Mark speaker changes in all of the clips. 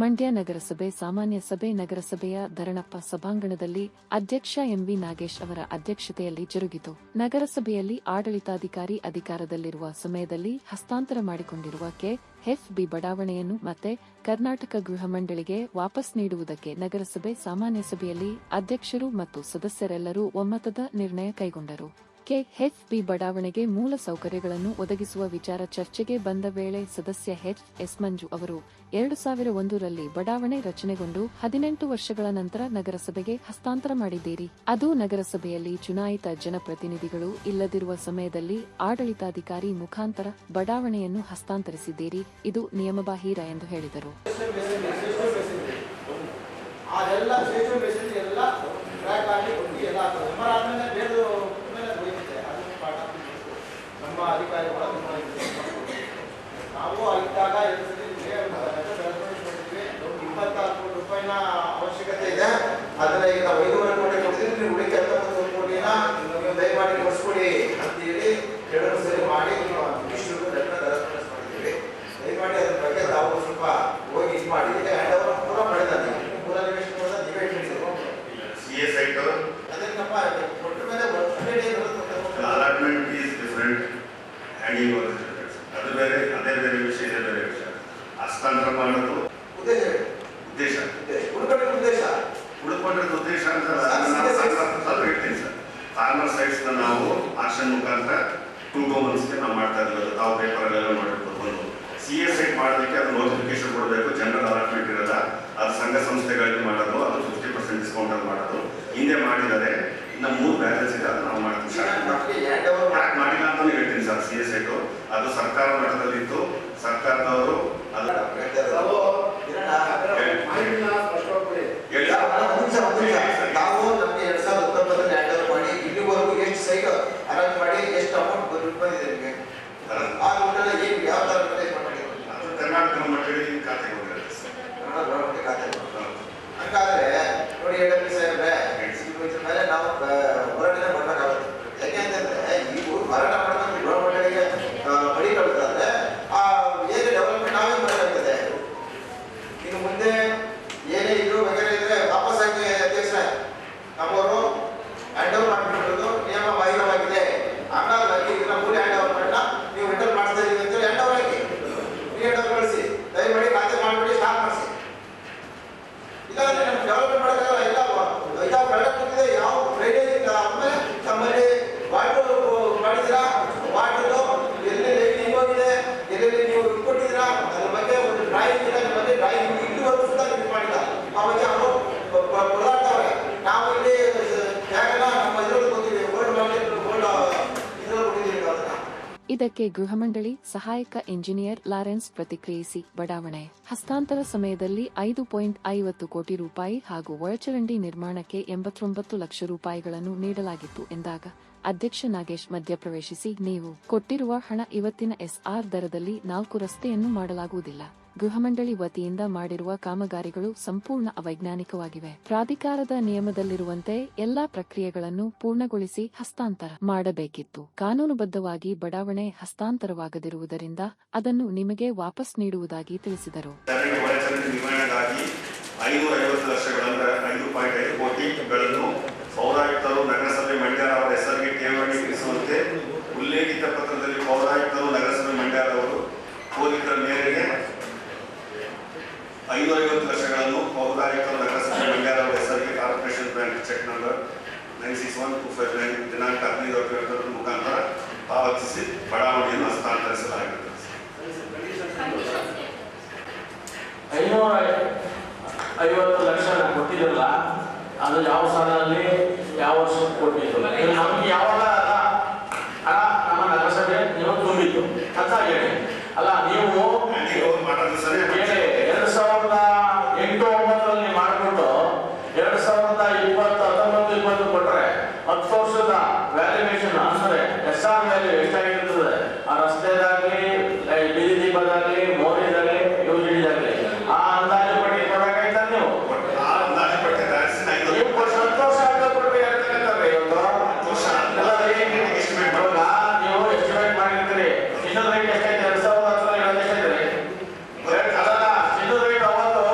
Speaker 1: ಮಂಡ್ಯ ನಗರಸಭೆ, ಸಾಮಾನ್ಯ ಸಭೆ, ನಗರಸಭೆಯ ಧರಣಪ್ಪ ಸಭಾಂಗಣದಲ್ಲಿ ಅಧ್ಯಕ್ಷ ಎಂವಿ ನಾಗೇಶ್ ಅವರ ಅಧ್ಯಕ್ಷತೆಯಲ್ಲಿ ಜರುಗಿತು. ನಗರಸಭೆಯಲ್ಲಿ ಆಡಳಿತಾಧಿಕಾರಿ ಅಧಿಕಾರದಲ್ಲಿರುವ ಸಮಯದಲ್ಲಿ ಹಸ್ತಾಂತರ ಮಾಡಿಕೊಂಡಿರುವ ಕೆ ಎಫ್ ಬಿ ಬಡಾವಣೆಯನ್ನು ಮತ್ತೆ ಕರ್ನಾಟಕ ಗೃಹ ಮಂಡಳಿಗೆ ವಾಪಸ್ ನೀಡುವುದಕ್ಕೆ ನಗರಸಭೆ, ಸಾಮಾನ್ಯ ಸಭೆಯಲ್ಲಿ ಅಧ್ಯಕ್ಷರು ಮತ್ತು ಸದಸ್ಯರೆಲ್ಲರೂ ಒಮ್ಮತದ ನಿರ್ಣಯ ಕೈಗೊಂಡರು. ಕೆ ಹೆಚ್ ಬಿ ಬಡಾವಣೆಗೆ ಮೂಲ ಸೌಕರ್ಯಗಳನ್ನು ಒದಗಿಸುವ ವಿಚಾರ ಚರ್ಚೆಗೆ ಬಂದ ವೇಳೆ ಸದಸ್ಯ ಹೆಚ್ ಎಸ್ ಮಂಜು ಅವರು, ಎರಡು ಸಾವಿರ ಒಂದರಲ್ಲಿ ಬಡಾವಣೆ ರಚನೆಗೊಂಡು ಹದಿನೆಂಟು ವರ್ಷಗಳ ನಂತರ ನಗರಸಭೆಗೆ ಹಸ್ತಾಂತರ ಮಾಡಿದ್ದೀರಿ. ಅದು ನಗರಸಭೆಯಲ್ಲಿ ಚುನಾಯಿತ ಜನಪ್ರತಿನಿಧಿಗಳು ಇಲ್ಲದಿರುವ ಸಮಯದಲ್ಲಿ ಆಡಳಿತಾಧಿಕಾರಿ ಮುಖಾಂತರ ಬಡಾವಣೆಯನ್ನು ಹಸ್ತಾಂತರಿಸಿದ್ದೀರಿ. ಇದು ನಿಯಮಬಾಹಿರ ಎಂದು ಹೇಳಿದರು
Speaker 2: ಅದೆಲ್ಲ ಸ್ಟೇಷನ್ ಬೇಸಿಸ್ ಎಲ್ಲ ಟ್ರ್ಯಾಕ್ ಆಗಿ ಹೋಗಿ ಎಲ್ಲ ಸುಮಾರು ಆದ್ಮೇಲೆ ಬೇರೆ ಮೇಲೆ ಹೋಯ್ತಿದೆ ಅದು ಪಾಠ ಅಧಿಕಾರಿಗಳು ನಾವು ಇದ್ದಾಗ ರೂಪಾಯಿನ ಅವಶ್ಯಕತೆ ಇದೆ. ಅದನ್ನ ಈಗ ನಾವು ಐದೂವರೆ ಕೋಟಿ ಕೊಟ್ಟಿದ್ದೀವಿ ನೀವು ಉಳಿಕೆ ಹತ್ತೊಂಬತ್ತು ಕೋಟಿನ ನೀವು ದಯಮಾಡಿ ಕೊಡಿಸ್ಕೊಡಿ ಅಂತೇಳಿ ಎರಡು ಸರಿ ಮಾಡಿ ನೀವು ಇಷ್ಟು ಲೆಕ್ಕ ದರಖಾಸ್ತು ಮಾಡಿದ್ದೀವಿ ದಯಮಾಡಿ ಅದ್ರ ಬಗ್ಗೆ ತಾವು ಸ್ವಲ್ಪ ಹೋಗಿ ಇದು ಮಾಡಿ ಈಗ ಹ್ಯಾಂಡ್ ಓವರ್ ಪೂರ ಮಾಡಿದ್ದಾನೆ ಪೂರ ನಿವೇಶನ ಕೂಡ ನೀವೇ ಹೇಳಿದ್ರು
Speaker 3: ಸಿ ಎ ಸೈಟ್
Speaker 2: ಅದನ್ನಪ್ಪ ಕೊಟ್ಟ ಮೇಲೆ hundred days
Speaker 3: allotment is different handing ಅದು ಬೇರೆ ಅದೇ ಬೇರೆ ವಿಷಯ ಇದೆ ಬೇರೆ ವಿಷಯ. ಹಸ್ತಾಂತರ ಮಾಡೋದು
Speaker 2: ಉದ್ದೇಶ
Speaker 3: ಉದ್ದೇಶ.
Speaker 2: ಉಳ್ಕೊಂಡಿರೋ ಉದ್ದೇಶ.
Speaker 3: ಉಳ್ಕೊಂಡಿರೋದು ಉದ್ದೇಶ ಅಂತ ಸ್ವಲ್ಪ ಹೇಳ್ತೀನಿ ಸರ್. ಫಾರ್ಮರ್ ಸೈಟ್ಸ್ನ ನಾವು ಆಕ್ಷನ್ ಮುಖಾಂತರ ಟೂ ಗೌಮನ್ಸ್ಗೆ ನಾವು ಮಾಡ್ತಾ ಇರಲಿಲ್ಲ ತಾವು ಪೇಪರ್ಗಳೆಲ್ಲ ಮಾಡಿರ್ಬೋದು ಒಂದು. ಸಿ ಎಸ್ ಐ ಮಾಡೋದಕ್ಕೆ ಅದು ನೋಟಿಫಿಕೇಶನ್ ಕೊಡಬೇಕು. ಜನರಲ್ ಅಲಾಟ್ಮೆಂಟ್ ಇರಲ್ಲ ಅದು ಸಂಘ ಸಂಸ್ಥೆಗಳಿಗೆ ಮಾಡೋದು. ಅದು ಫಿಫ್ಟಿ ಪರ್ಸೆಂಟ್ ಡಿಸ್ಕೌಂಟಲ್ಲಿ ಮಾಡೋದು. ಹಿಂದೆ ಮಾಡಿದ್ದಾರೆ ಇನ್ನು ಮೂರು ಬ್ಯಾಲೆನ್ಸ್ ಇದೆ ಅದು ನಾವು ಮಾಡ್ತೀವಿ. ಯಾಕೆ ಮಾಡಿಲ್ಲ ಅಂತ ಹೇಳ್ತೀನಿ ಸರ್ ಸಿ ಎಸ್ ಐಟು ಅದು ಸರ್ಕಾರ ಮಟ್ಟದಲ್ಲಿತ್ತು. ಸರ್ಕಾರದವರು ಅದು ಹೇಳಿ
Speaker 2: ನಾವು ನಮಗೆ ಎರಡ್ ಸಾವಿರದ ಹತ್ತೊಂಬತ್ತರಲ್ಲಿ ಹ್ಯಾಂಡ್ ಓವರ್ ಮಾಡಿ ಇಲ್ಲಿವರೆಗೂ ಎಷ್ಟು ಅರೇಂಜ್ ಮಾಡಿ ಎಷ್ಟು ಅಮೌಂಟ್ ಬಂದಿದೆ ನಿಮಗೆ? ಆ ಏನು ಯಾವ ರಿಪ್ಲೇಸ್
Speaker 3: ಕರ್ನಾಟಕ ಮಟ್ಟದಲ್ಲಿ ಖಾತೆಗೆ ಹೋಗಿರುತ್ತೆ
Speaker 2: ಖಾತೆ ಹಂಗಾದ್ರೆ ನೋಡಿ ಹೇಳಿ ಸಾಹೇಬ್ರೆ ಇದ್ರ ಮೇಲೆ ನಾವು ಹೋರಾಟನೆ ಮಾಡ್ಬೇಕಾಗುತ್ತೆ ಯಾಕೆ ಅಂತಂದ್ರೆ ಇವು ಹೋರಾಟ ಮಾಡ್ಕೊಂಡು ಗೌರ್ಮೆಂಟ್ಗಳಿಗೆ ಬಡಿ ಕಳ್ತಾರೆ ಆ ಏನೇ ಡೆವಲಪ್ಮೆಂಟ್ ನಾವೇ ಮಾಡಬೇಕಾಗ್ತದೆ ಇನ್ನು ಮುಂದೆ ಏನೇ ಇದ್ರು ವಗೇರೆ ಇದ್ರೆ ವಾಪಸ್ ಆಗಿ ಅಧ್ಯಕ್ಷರೇ ನಮ್ಮವರು ಹ್ಯಾಂಡ್ ಓವರ್ ಮಾಡಿಬಿಟ್ಟಿರೋದು ನಿಯಮ ಬಾಹಿರವಾಗಿದೆ ಹಂಗಾಗಿ ಇದನ್ನ ಮೂರು ಹ್ಯಾಂಡ್ ಓವರ್ ಮಾಡಲ್ಲ ನೀವು ರಿಟರ್ನ್ ಮಾಡ್ತಾ ಇದೀವಿ ಅಂತೇಳಿ ಹ್ಯಾಂಡ್ ಓವರ್ ಹಾಕಿ ಫ್ರೀ ಹ್ಯಾಂಡ್ ಓವರ್ ಕಳಿಸಿ ದಯಮಾಡಿ ಖಾತೆ ಮಾಡಿಬಿಡಿ ಸ್ಟಾರ್ಟ್ ಮಾಡಿಸಿ ಇಲ್ಲಾಂದ್ರೆ ನಮ್ಗೆ ಡೆವಲಪ್ಮೆಂಟ್ ಮಾಡೋಕ್ಕಾಗಲ್ಲ ಇಲ್ಲ ಇದಾವ ಕಳೆದ ಕೂತಿದೆ ಯಾವ ಡ್ರೈನೇಜ್ ಇಲ್ಲ ಆಮೇಲೆ ನಮ್ಮಲ್ಲಿ ವಾಟರ್ ಮಾಡಿದ್ದೀರಾ ವಾಟರ್ ಎಲ್ಲಿ ಲೈಟಿಂಗ್ ಹೋಗಿದೆ ಎಲ್ಲೆಲ್ಲಿ ನೀವು ಇದು ಕೊಟ್ಟಿದ್ದೀರಾ ಅದ್ರ ಬಗ್ಗೆ ಒಂದು ಡ್ರಾಯಿಂಗ್ ಇದೆ ಅದ್ರ ಬಗ್ಗೆ ಡ್ರಾಯಿಂಗ್ ಇಲ್ಲಿವರೆಗೂ ಸುತ್ತ ಇದು ಮಾಡಿಲ್ಲ ಆ ಬಗ್ಗೆ ಅವರು ಬದಲಾಗ್ತವ್ರೆ ನಾವು ಇಲ್ಲಿ ಜಾಗನ ನಮ್ಮ ಇದ್ರಲ್ಲಿ ಕೊಟ್ಟಿದ್ದೀವಿ ಗೋಲ್ಡ್ ಮಾರ್ಕೆಟ್ ಗೋಲ್ಡ್ ಇದ್ರಲ್ಲಿ ಕೊಟ್ಟಿದ್ದೀವಿ ಅದನ್ನ
Speaker 1: ಇದಕ್ಕೆ ಗೃಹ ಮಂಡಳಿ ಸಹಾಯಕ ಇಂಜಿನಿಯರ್ ಲಾರೆನ್ಸ್ ಪ್ರತಿಕ್ರಿಯಿಸಿ, ಬಡಾವಣೆ. ಹಸ್ತಾಂತರ ಸಮಯದಲ್ಲಿ ಐದು ಪಾಯಿಂಟ್ ಐವತ್ತು ಕೋಟಿ ರೂಪಾಯಿ ಹಾಗೂ ಒಳಚರಂಡಿ ನಿರ್ಮಾಣಕ್ಕೆ ಎಂಬತ್ತೊಂಬತ್ತು ಲಕ್ಷ ರೂಪಾಯಿಗಳನ್ನು ನೀಡಲಾಗಿತ್ತು ಎಂದಾಗ, ಅಧ್ಯಕ್ಷ ನಾಗೇಶ್ ಮಧ್ಯಪ್ರವೇಶಿಸಿ, ನೀವು ಕೊಟ್ಟಿರುವ ಹಣ ಇವತ್ತಿನ ಎಸ್ಆರ್ ದರದಲ್ಲಿ ನಾಲ್ಕು ರಸ್ತೆಯನ್ನು ಮಾಡಲಾಗುವುದಿಲ್ಲ. ಗೃಹ ಮಂಡಳಿ ವತಿಯಿಂದ ಮಾಡಿರುವ ಕಾಮಗಾರಿಗಳು ಸಂಪೂರ್ಣ ಅವೈಜ್ಞಾನಿಕವಾಗಿವೆ. ಪ್ರಾಧಿಕಾರದ ನಿಯಮದಲ್ಲಿರುವಂತೆ ಎಲ್ಲಾ ಪ್ರಕ್ರಿಯೆಗಳನ್ನು ಪೂರ್ಣಗೊಳಿಸಿ ಹಸ್ತಾಂತರ ಮಾಡಬೇಕಿತ್ತು. ಕಾನೂನುಬದ್ಧವಾಗಿ ಬಡಾವಣೆ ಹಸ್ತಾಂತರವಾಗದಿರುವುದರಿಂದ ಅದನ್ನು ನಿಮಗೆ ವಾಪಸ್ ನೀಡುವುದಾಗಿ ತಿಳಿಸಿದರು.
Speaker 3: ಐನೂರ ಐವತ್ತು ಲಕ್ಷಗಳಂದ್ರೆ ಐದು ಪಾಯಿಂಟ್ ಐದು ಕೋಟಿಗಳನ್ನು ಪೌರಾಯುಕ್ತರು ನಗರಸಭೆ ಐನೂರ ಐವತ್ತು ಲಕ್ಷಗಳನ್ನು ಪೌರಾಯುಕ್ತರು ನಗರಸಭೆ ಮಂಡ್ಯರವರ ಹೆಸರಿಗೆ corporation bank cheque number nine six one two five nine ದಿನಾಂಕ ಹದಿನೈದು ಅಕ್ಟೋಬರ್ ಮುಖಾಂತರ ಪಾವತಿಸಿ ಬಡಾವಣೆಯನ್ನು ಹಸ್ತಾಂತರಿಸಲಾಗಿದೆ
Speaker 4: ಐನೂರ ಐವತ್ತು ಲಕ್ಷ ಕೊಟ್ಟಿದ್ದಲ್ಲ ಅದು ಯಾವ ಸಾಲದಲ್ಲಿ ಯಾವ ವರ್ಷಕ್ಕೆ ಕೊಟ್ಟಿದ್ದು ನಮಗೆ ಯಾವಾಗ ಅಲ್ಲ ನಮ್ಮ ನಗರಸಭೆ ನೀವು ತುಂಬಿತ್ತು. ಅಂತ ಹೇಳಿ ಅಲ್ಲ ನೀವು
Speaker 3: ಮಾಡೋದು ಸರಿ
Speaker 4: ಹೇಳಿ ಎರಡು ಸಾವಿರದ ಎಂಟು ಒಂಬತ್ತರಲ್ಲಿ ಮಾಡಿಬಿಟ್ಟು ಎರಡು ಸಾವಿರದ ಇಪ್ಪತ್ತು ಹತ್ತೊಂಬತ್ತು ಇಪ್ಪತ್ತು ಕೊಟ್ಟರೆ ಹತ್ತು ವರ್ಷದ ವ್ಯಾಲ್ಯೂಯೇಷನ್ ಅಂದ್ರೆ ಎಸ್ ಆರ್ ವ್ಯಾಲ್ಯೂ ಎಷ್ಟಾಗಿರ್ತದೆ ಆ ರಸ್ತೆದಾಗಲಿ ಬೀದಿ ದೀಪದಾಗಲಿ ಮೋರಿದಾಗಲಿ ಯೂಜಿಡಿದಾಗಲಿ ಆ ಅಂದಾಜು ಪಟ್ಟಿ ಕೊಡಬೇಕಾಯ್ತಾ ನೀವು
Speaker 3: ಆ ಅಂದಾಜು ಪಟ್ಟಿ ತಯಾರಿಸಿ ನಾ ಇದು
Speaker 4: ನೀವು ಕೊಟ್ಟು ಹತ್ತು ವರ್ಷ ಆದ್ಮೇಲೆ ಕೊಡ್ಬೇಕು ಹೇಳ್ತಕ್ಕಂಥದ್ದು ಇವತ್ತು
Speaker 3: ಹತ್ತು ವರ್ಷ ಆದ್ಮೇಲೆ
Speaker 4: ಅಲ್ಲ ರೀ,
Speaker 3: estimate
Speaker 4: ಇವಾಗ ನೀವು ಎಸ್ಟಿಮೇಟ್ ಮಾಡಿರ್ತೀರಿ ಚಿನ್ನದ ರೇಟ್ ಎಷ್ಟೈತೆ ಎರಡ್ ಸಾವಿರದ ಹತ್ತರ ಇರೋದು ಎಷ್ಟೈತೆ ರೀ? ಅಲ್ಲಲ್ಲ ಚಿನ್ನದ ರೇಟ್ ಅವತ್ತು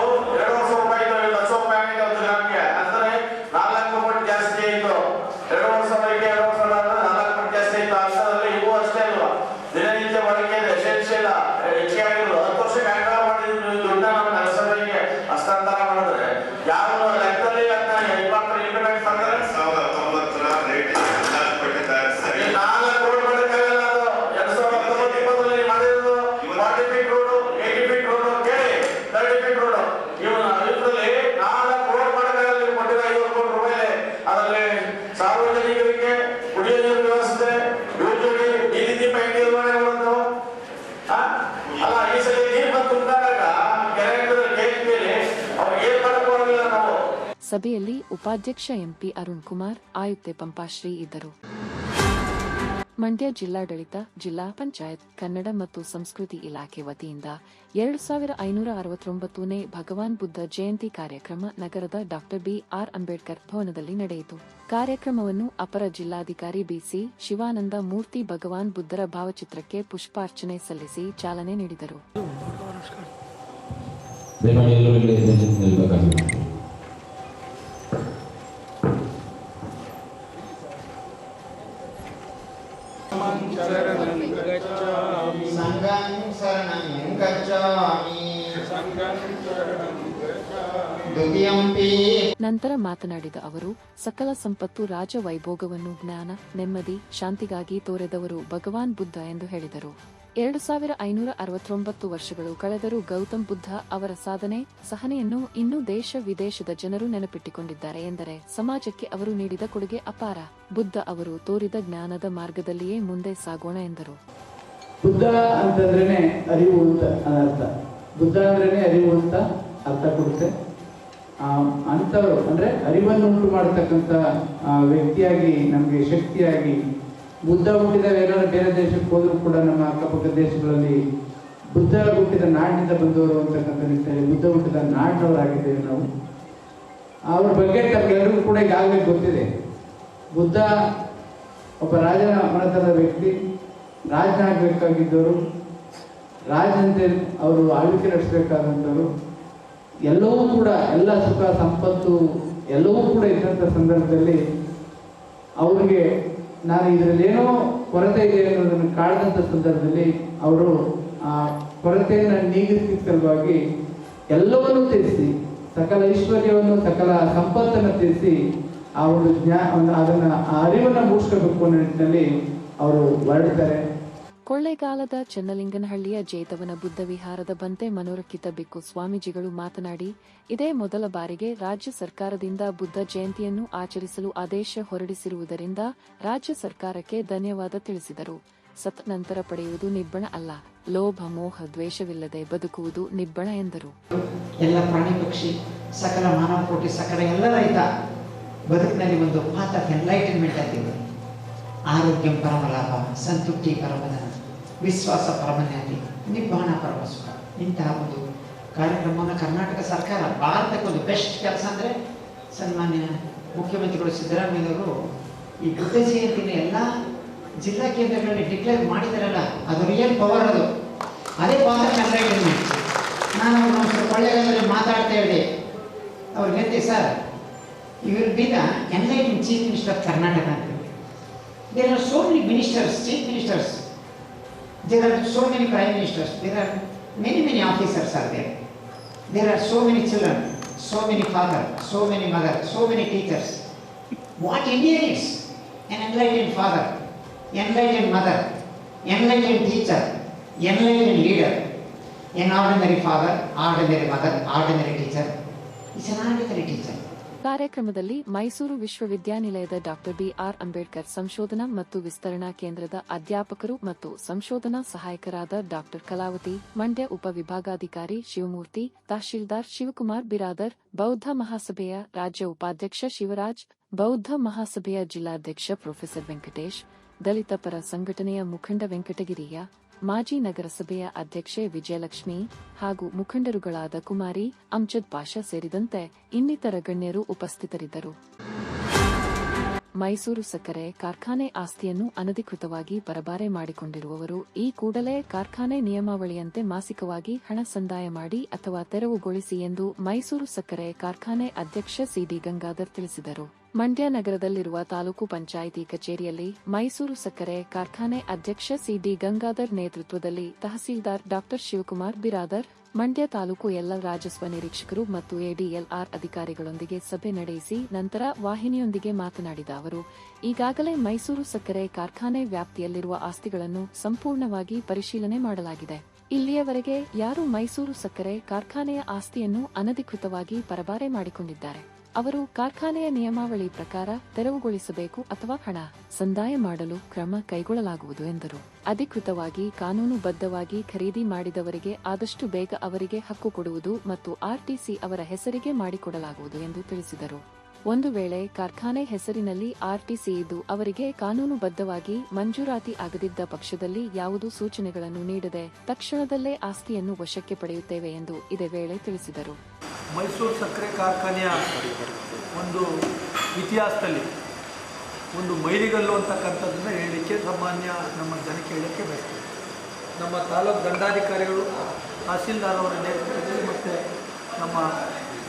Speaker 4: ಆದ್ರೆ ಸಾರ್ವಜನಿಕರಿಗೆ ಕುಡಿಯೋ ನೀರು ವ್ಯವಸ್ಥೆ ಯೋಜನೆ ಬೀದಿ ದೀಪ ಹೆಂಗೆ ನಿರ್ವಹಣೆ ಮಾಡೋದು ಆ? ಅಲ್ಲ ಈ ಸಲ ನೀರು ಬಂದು ತುಂಬಿದಾಗ ಕೆರೆ ಕೇಳಿದ್ಮೇಲೆ ಅವ್ರಿಗೆ ಏನ್ ಮಾಡಕ್ ಬರೋದಿಲ್ಲ ನಾವು
Speaker 1: ಸಭೆಯಲ್ಲಿ ಉಪಾಧ್ಯಕ್ಷ ಎಂಪಿ ಅರುಣ್ ಕುಮಾರ್, ಆಯುಕ್ತೆ ಪಂಪಾಶ್ರೀ ಇದ್ದರು. ಮಂಡ್ಯ ಜಿಲ್ಲಾಡಳಿತ, ಜಿಲ್ಲಾ ಪಂಚಾಯತ್, ಕನ್ನಡ ಮತ್ತು ಸಂಸ್ಕೃತಿ ಇಲಾಖೆ ವತಿಯಿಂದ ಎರಡು ಸಾವಿರ ಐನೂರ ಅರವತ್ತೊಂಬತ್ತನೇ ಭಗವಾನ್ ಬುದ್ಧ ಜಯಂತಿ ಕಾರ್ಯಕ್ರಮ ನಗರದ ಡಾಕ್ಟರ್ ಬಿ. ಆರ್. ಅಂಬೇಡ್ಕರ್ ಭವನದಲ್ಲಿ ನಡೆಯಿತು. ಕಾರ್ಯಕ್ರಮವನ್ನು ಅಪರ ಜಿಲ್ಲಾಧಿಕಾರಿ ಬಿಸಿ ಶಿವಾನಂದ ಮೂರ್ತಿ ಭಗವಾನ್ ಬುದ್ಧರ ಭಾವಚಿತ್ರಕ್ಕೆ ಪುಷ್ಪಾರ್ಚನೆ ಸಲ್ಲಿಸಿ ಚಾಲನೆ ನೀಡಿದರು.
Speaker 5: ದಯಮಾಡಿ गच्छामि। सङ्गं
Speaker 2: शरणं गच्छामि। सङ्गं शरणं
Speaker 1: ನಂತರ ಮಾತನಾಡಿದ ಅವರು ಸಕಲ ಸಂಪತ್ತು ರಾಜ ವೈಭೋಗವನ್ನು ಜ್ಞಾನ ನೆಮ್ಮದಿ ಶಾಂತಿಗಾಗಿ ತೋರೆದವರು ಭಗವಾನ್ ಬುದ್ಧ ಎಂದು ಹೇಳಿದರು. ಎರಡು ಸಾವಿರ ಐನೂರ ಅರವತ್ತೊಂಬತ್ತು ವರ್ಷಗಳು ಕಳೆದರೂ ಗೌತಮ್ ಬುದ್ಧ ಅವರ ಸಾಧನೆ ಸಹನೆಯನ್ನು ಇನ್ನೂ ದೇಶ ವಿದೇಶದ ಜನರು ನೆನಪಿಟ್ಟುಕೊಂಡಿದ್ದಾರೆ ಎಂದರೆ ಸಮಾಜಕ್ಕೆ ಅವರು ನೀಡಿದ ಕೊಡುಗೆ ಅಪಾರ. ಬುದ್ಧ ಅವರು ತೋರಿದ ಜ್ಞಾನದ ಮಾರ್ಗದಲ್ಲಿಯೇ ಮುಂದೆ ಸಾಗೋಣ ಎಂದರು.
Speaker 6: ಬುದ್ಧ ಅಂತಂದ್ರೆ ಅರಿವು ಅಂತ ಅರ್ಥ ಬುದ್ಧ ಅಂದ್ರೇನೆ ಅರಿವು ಅಂತ ಅರ್ಥ ಕೊಡುತ್ತೆ. ಆ, ಅಂಥವ್ರು ಅಂದ್ರೆ ಅರಿವನ್ನು ಉಂಟು ಮಾಡತಕ್ಕಂತ ವ್ಯಕ್ತಿಯಾಗಿ ನಮಗೆ ಶಕ್ತಿಯಾಗಿ ಬುದ್ಧ ಹುಟ್ಟಿದ ಏನಾದ್ರು ಬೇರೆ ದೇಶಕ್ಕೆ ಹೋದರೂ ಕೂಡ ನಮ್ಮ ಅಕ್ಕಪಕ್ಕ ದೇಶಗಳಲ್ಲಿ ಬುದ್ಧ ಹುಟ್ಟಿದ ನಾಡಿನಿಂದ ಬಂದವರು ಅಂತಕ್ಕಂಥ ನಿಟ್ಟಿನಲ್ಲಿ ಬುದ್ಧ ಹುಟ್ಟಿದ ನಾಡಿನವರಾಗಿದ್ದೇವೆ ನಾವು. ಅವ್ರ ಬಗ್ಗೆ ತಮಗೆಲ್ಲರಿಗೂ ಕೂಡ ಈಗಾಗಲೇ ಗೊತ್ತಿದೆ. ಬುದ್ಧ ಒಬ್ಬ ರಾಜನ ಮನೆತನದ ವ್ಯಕ್ತಿ, ರಾಜನಾಗಬೇಕಾಗಿದ್ದವರು ರಾಜಂತೆ ಅವರು ಆಳ್ವಿಕೆ ನಡೆಸಬೇಕಾದಂಥವ್ರು, ಎಲ್ಲವೂ ಕೂಡ ಎಲ್ಲ ಸುಖ, ಸಂಪತ್ತು ಎಲ್ಲವೂ ಕೂಡ ಇದ್ದಂಥ ಸಂದರ್ಭದಲ್ಲಿ ಅವರಿಗೆ ನಾನು ಇದರಲ್ಲಿ ಏನೋ ಕೊರತೆ ಇದೆ ಅನ್ನೋದನ್ನು ಕಾಡಿದಂಥ ಸಂದರ್ಭದಲ್ಲಿ ಅವರು ಆ ಕೊರತೆಯನ್ನು ನೀಗಿಸಿ ಸಲುವಾಗಿ ಎಲ್ಲವನ್ನೂ ತಿಳಿಸಿ ಸಕಲ ಐಶ್ವರ್ಯವನ್ನು, ಸಕಲ ಸಂಪತ್ತನ್ನು ತಿಳಿಸಿ ಆ ಒಂದು ಜ್ಞಾ ಅದನ್ನ ಆ ಅರಿವನ್ನು ಮೂಡಿಸ್ಕೋಬೇಕು ಅನ್ನೋ ನಿಟ್ಟಿನಲ್ಲಿ ಅವರು ಹೊರಡ್ತಾರೆ
Speaker 1: ಕೊಳ್ಳೇಗಾಲದ ಚನ್ನಲಿಂಗನಹಳ್ಳಿಯ ಜೇತವನ ಬುದ್ಧ ವಿಹಾರದ ಬಂತೆ ಮನೋರಕ್ಕಿತ ಬಿಕ್ಕು ಸ್ವಾಮೀಜಿಗಳು ಮಾತನಾಡಿ, ಇದೇ ಮೊದಲ ಬಾರಿಗೆ ರಾಜ್ಯ ಸರ್ಕಾರದಿಂದ ಬುದ್ಧ ಜಯಂತಿಯನ್ನು ಆಚರಿಸಲು ಆದೇಶ ಹೊರಡಿಸಿರುವುದರಿಂದ ರಾಜ್ಯ ಸರ್ಕಾರಕ್ಕೆ ಧನ್ಯವಾದ ತಿಳಿಸಿದರು. ಸತ್ ನಂತರ ಪಡೆಯುವುದು ನಿಬ್ಬಣ ಅಲ್ಲ. ಲೋಭ, ಮೋಹ, ದ್ವೇಷವಿಲ್ಲದೆ ಬದುಕುವುದು ನಿಬ್ಬಣ ಎಂದರು.
Speaker 7: ಎಲ್ಲ ಪ್ರಾಣಿ ಪಕ್ಷಿ, ಸಕಲ ಮಾನವ ಕೋಟಿ ಸಕಲ ಎಲ್ಲ ಬದುಕಿನಲ್ಲಿ ಒಂದು ಎನ್ಲೈಟನ್ಮೆಂಟ್ ಆರೋಗ್ಯಂ ಆರೋಗ್ಯ ಪರಮಲಾಭ ಸಂತೃಪ್ತಿ ಪರಮಧನ ವಿಶ್ವಾಸ ಪರಮನ್ಯಾತಿ ನಿಬ್ಬಾಣ ಪರಮ ಸುಖ ಇಂತಹ ಒಂದು ಕಾರ್ಯಕ್ರಮವನ್ನು ಕರ್ನಾಟಕ ಸರ್ಕಾರ, ಭಾರತಕ್ಕೆ ಒಂದು ಬೆಸ್ಟ್ ಕೆಲಸ ಅಂದರೆ ಸನ್ಮಾನ್ಯ ಮುಖ್ಯಮಂತ್ರಿಗಳು ಸಿದ್ದರಾಮಯ್ಯವರು ಈ ಬುದ್ಧ ಜಯಂತಿನ ಎಲ್ಲ ಜಿಲ್ಲಾ ಕೇಂದ್ರಗಳಲ್ಲಿ ಡಿಕ್ಲೇರ್ ಮಾಡಿದಾರಲ್ಲ, ಅದು ರಿಯಲ್ ಪವರ್ ಅದು. ಅದೇ ಪವರ್ ಕನ್ನಡ ನಾನು ಕೊಳ್ಳೇಗಾಲದಲ್ಲಿ ಮಾತಾಡ್ತಾ ಹೇಳಿದೆ ಅವ್ರಿಗೆ ಹೇಳ್ತೀವಿ sir you will be the enlightening chief minister of Karnataka ಅಂತ. There are so many ministers chief ministers There are so many prime ministers, there are many, many officers are there. There are so many children, so many father, so many mother, so many teachers. What India is? An enlightened father, enlightened mother, enlightened teacher, enlightened leader, an ordinary father, ordinary mother, ordinary teacher. It's an ordinary teacher.
Speaker 1: ಕಾರ್ಯಕ್ರಮದಲ್ಲಿ ಮೈಸೂರು ವಿಶ್ವವಿದ್ಯಾನಿಲಯದ doctor B R Ambedkar ಸಂಶೋಧನಾ ಮತ್ತು ವಿಸ್ತರಣಾ ಕೇಂದ್ರದ ಅಧ್ಯಾಪಕರು ಮತ್ತು ಸಂಶೋಧನಾ ಸಹಾಯಕರಾದ doctor Kalavati, Mandya ಉಪವಿಭಾಗಾಧಿಕಾರಿ ಶಿವಮೂರ್ತಿ, ತಹಶೀಲ್ದಾರ್ ಶಿವಕುಮಾರ್ ಬಿರಾದರ್, ಬೌದ್ಧ ಮಹಾಸಭೆಯ ರಾಜ್ಯ ಉಪಾಧ್ಯಕ್ಷ ಶಿವರಾಜ್, ಬೌದ್ಧ ಮಹಾಸಭೆಯ ಜಿಲ್ಲಾಧ್ಯಕ್ಷ ಪ್ರೊಫೆಸರ್ ವೆಂಕಟೇಶ್, ದಲಿತ ಪರ ಸಂಘಟನೆಯ ಮುಖಂಡ ವೆಂಕಟಗಿರಿಯ ಮಾಜಿ ನಗರಸಭೆಯ ಅಧ್ಯಕ್ಷೆ ವಿಜಯಲಕ್ಷ್ಮಿ ಹಾಗೂ ಮುಖಂಡರುಗಳಾದ ಕುಮಾರಿ ಅಮ್ಜದ್ ಪಾಷಾ ಸೇರಿದಂತೆ ಇನ್ನಿತರ ಗಣ್ಯರು ಉಪಸ್ಥಿತರಿದ್ದರು. ಮೈಸೂರು ಸಕ್ಕರೆ ಕಾರ್ಖಾನೆ ಆಸ್ತಿಯನ್ನು ಅನಧಿಕೃತವಾಗಿ ಬರಬಾರೆ ಮಾಡಿಕೊಂಡಿರುವವರು ಈ ಕೂಡಲೇ ಕಾರ್ಖಾನೆ ನಿಯಮಾವಳಿಯಂತೆ ಮಾಸಿಕವಾಗಿ ಹಣ ಸಂದಾಯ ಮಾಡಿ ಅಥವಾ ತೆರವುಗೊಳಿಸಿ ಎಂದು ಮೈಸೂರು ಸಕ್ಕರೆ ಕಾರ್ಖಾನೆ ಅಧ್ಯಕ್ಷ ಸಿಡಿ ಗಂಗಾಧರ್ ತಿಳಿಸಿದರು. ಮಂಡ್ಯ ನಗರದಲ್ಲಿರುವ ತಾಲೂಕು ಪಂಚಾಯಿತಿ ಕಚೇರಿಯಲ್ಲಿ ಮೈಸೂರು ಸಕ್ಕರೆ ಕಾರ್ಖಾನೆ ಅಧ್ಯಕ್ಷ ಸಿಡಿ ಗಂಗಾಧರ್ ನೇತೃತ್ವದಲ್ಲಿ ತಹಸೀಲ್ದಾರ್ ಡಾಕ್ಟರ್ ಶಿವಕುಮಾರ್ ಬಿರಾದರ್ ಮಂಡ್ಯ ತಾಲೂಕು ಎಲ್ಲ ರಾಜಸ್ವ ನಿರೀಕ್ಷಕರು ಮತ್ತು ಎಡಿಎಲ್ಆರ್ ಅಧಿಕಾರಿಗಳೊಂದಿಗೆ ಸಭೆ ನಡೆಸಿ ನಂತರ ವಾಹಿನಿಯೊಂದಿಗೆ ಮಾತನಾಡಿದ ಅವರು, ಈಗಾಗಲೇ ಮೈಸೂರು ಸಕ್ಕರೆ ಕಾರ್ಖಾನೆ ವ್ಯಾಪ್ತಿಯಲ್ಲಿರುವ ಆಸ್ತಿಗಳನ್ನು ಸಂಪೂರ್ಣವಾಗಿ ಪರಿಶೀಲನೆ ಮಾಡಲಾಗಿದೆ. ಇಲ್ಲಿಯವರೆಗೆ ಯಾರು ಮೈಸೂರು ಸಕ್ಕರೆ ಕಾರ್ಖಾನೆಯ ಆಸ್ತಿಯನ್ನು ಅನಧಿಕೃತವಾಗಿ ಪರಬಾರೆ ಮಾಡಿಕೊಂಡಿದ್ದಾರೆ. ಅವರು ಕಾರ್ಖಾನೆಯ ನಿಯಮಾವಳಿ ಪ್ರಕಾರ ತೆರವುಗೊಳಿಸಬೇಕು ಅಥವಾ ಹಣ ಸಂದಾಯ ಮಾಡಲು ಕ್ರಮ ಕೈಗೊಳ್ಳಲಾಗುವುದು ಎಂದರು. ಅಧಿಕೃತವಾಗಿ ಕಾನೂನುಬದ್ಧವಾಗಿ ಖರೀದಿ ಮಾಡಿದವರಿಗೆ ಆದಷ್ಟು ಬೇಗ ಅವರಿಗೆ ಹಕ್ಕು ಕೊಡುವುದು ಮತ್ತು ಆರ್ಟಿಸಿ ಅವರ ಹೆಸರಿಗೆ ಮಾಡಿಕೊಡಲಾಗುವುದು ಎಂದು ತಿಳಿಸಿದರು. ಒಂದು ವೇಳೆ ಕಾರ್ಖಾನೆ ಹೆಸರಿನಲ್ಲಿ ಆರ್ಟಿಸಿ ಇದ್ದು ಅವರಿಗೆ ಕಾನೂನುಬದ್ಧವಾಗಿ ಮಂಜೂರಾತಿ ಆಗದಿದ್ದ ಪಕ್ಷದಲ್ಲಿ ಯಾವುದೂ ಸೂಚನೆಗಳನ್ನು ನೀಡದೆ ತಕ್ಷಣದಲ್ಲೇ ಆಸ್ತಿಯನ್ನು ವಶಕ್ಕೆ ಪಡೆಯುತ್ತೇವೆ ಎಂದು ಇದೇ ವೇಳೆ ತಿಳಿಸಿದರು.
Speaker 8: ಮೈಸೂರು ಸಕ್ಕರೆ ಕಾರ್ಖಾನೆಯ ಒಂದು ಇತಿಹಾಸದಲ್ಲಿ, ಒಂದು ಮೈಲಿಗಲ್ಲು ಅಂತಕ್ಕಂಥದ್ದನ್ನು ಹೇಳಲಿಕ್ಕೆ ಸಾಮಾನ್ಯ ನಮ್ಮ ಜನಕ್ಕೆ ಹೇಳಲಿಕ್ಕೆ ಬೇಕು ನಮ್ಮ ತಾಲೂಕು ದಂಡಾಧಿಕಾರಿಗಳು ತಹಸೀಲ್ದಾರ್ ಅವರ ನೇತೃತ್ವದಲ್ಲಿ ಮತ್ತು ನಮ್ಮ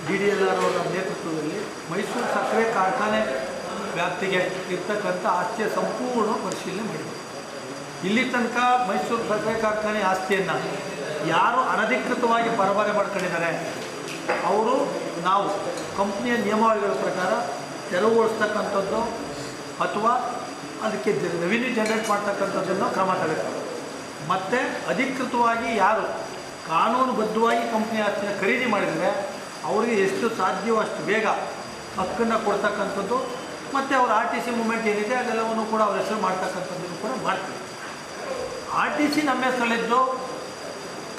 Speaker 8: ಡಿ ಡಿ ಎಲ್ ಆರ್ ಅವರ ನೇತೃತ್ವದಲ್ಲಿ ಮೈಸೂರು ಸಕ್ಕರೆ ಕಾರ್ಖಾನೆ ವ್ಯಾಪ್ತಿಗೆ ಇರ್ತಕ್ಕಂಥ ಆಸ್ತಿಯ ಸಂಪೂರ್ಣ ಪರಿಶೀಲನೆ ಮಾಡಿದೆ ಇಲ್ಲಿ ತನಕ ಮೈಸೂರು ಸಕ್ಕರೆ ಕಾರ್ಖಾನೆ ಆಸ್ತಿಯನ್ನು ಯಾರು ಅನಧಿಕೃತವಾಗಿ ಪರಭಾರೆ ಮಾಡ್ಕೊಂಡಿದ್ದಾರೆ ಅವರು ನಾವು ಕಂಪ್ನಿಯ ನಿಯಮಾವಳಿಗಳ ಪ್ರಕಾರ ತೆರವುಗೊಳಿಸ್ತಕ್ಕಂಥದ್ದು ಅಥವಾ ಅದಕ್ಕೆ ರೆವಿನ್ಯೂ ಜನರೇಟ್ ಮಾಡ್ತಕ್ಕಂಥದ್ದನ್ನು ಕ್ರಮ ತಗೋ ಮತ್ತು ಅಧಿಕೃತವಾಗಿ ಯಾರು ಕಾನೂನುಬದ್ಧವಾಗಿ ಕಂಪ್ನಿ ಆಸ್ತಿನ ಖರೀದಿ ಮಾಡಿದರೆ ಅವರಿಗೆ ಎಷ್ಟು ಸಾಧ್ಯವೋ ಅಷ್ಟು ಬೇಗ ಹಕ್ಕನ್ನು ಕೊಡ್ತಕ್ಕಂಥದ್ದು ಮತ್ತು ಅವ್ರ ಆರ್ ಟಿ ಸಿ ಮೂಮೆಂಟ್ ಏನಿದೆ ಅದೆಲ್ಲವನ್ನು ಕೂಡ ಅವ್ರ ಹೆಸರು ಮಾಡ್ತಕ್ಕಂಥದ್ದನ್ನು ಕೂಡ ಮಾಡ್ತೀವಿ ಆರ್ ಟಿ ಸಿ ನಮ್ಮ ಹೆಸರಲ್ಲಿದ್ದು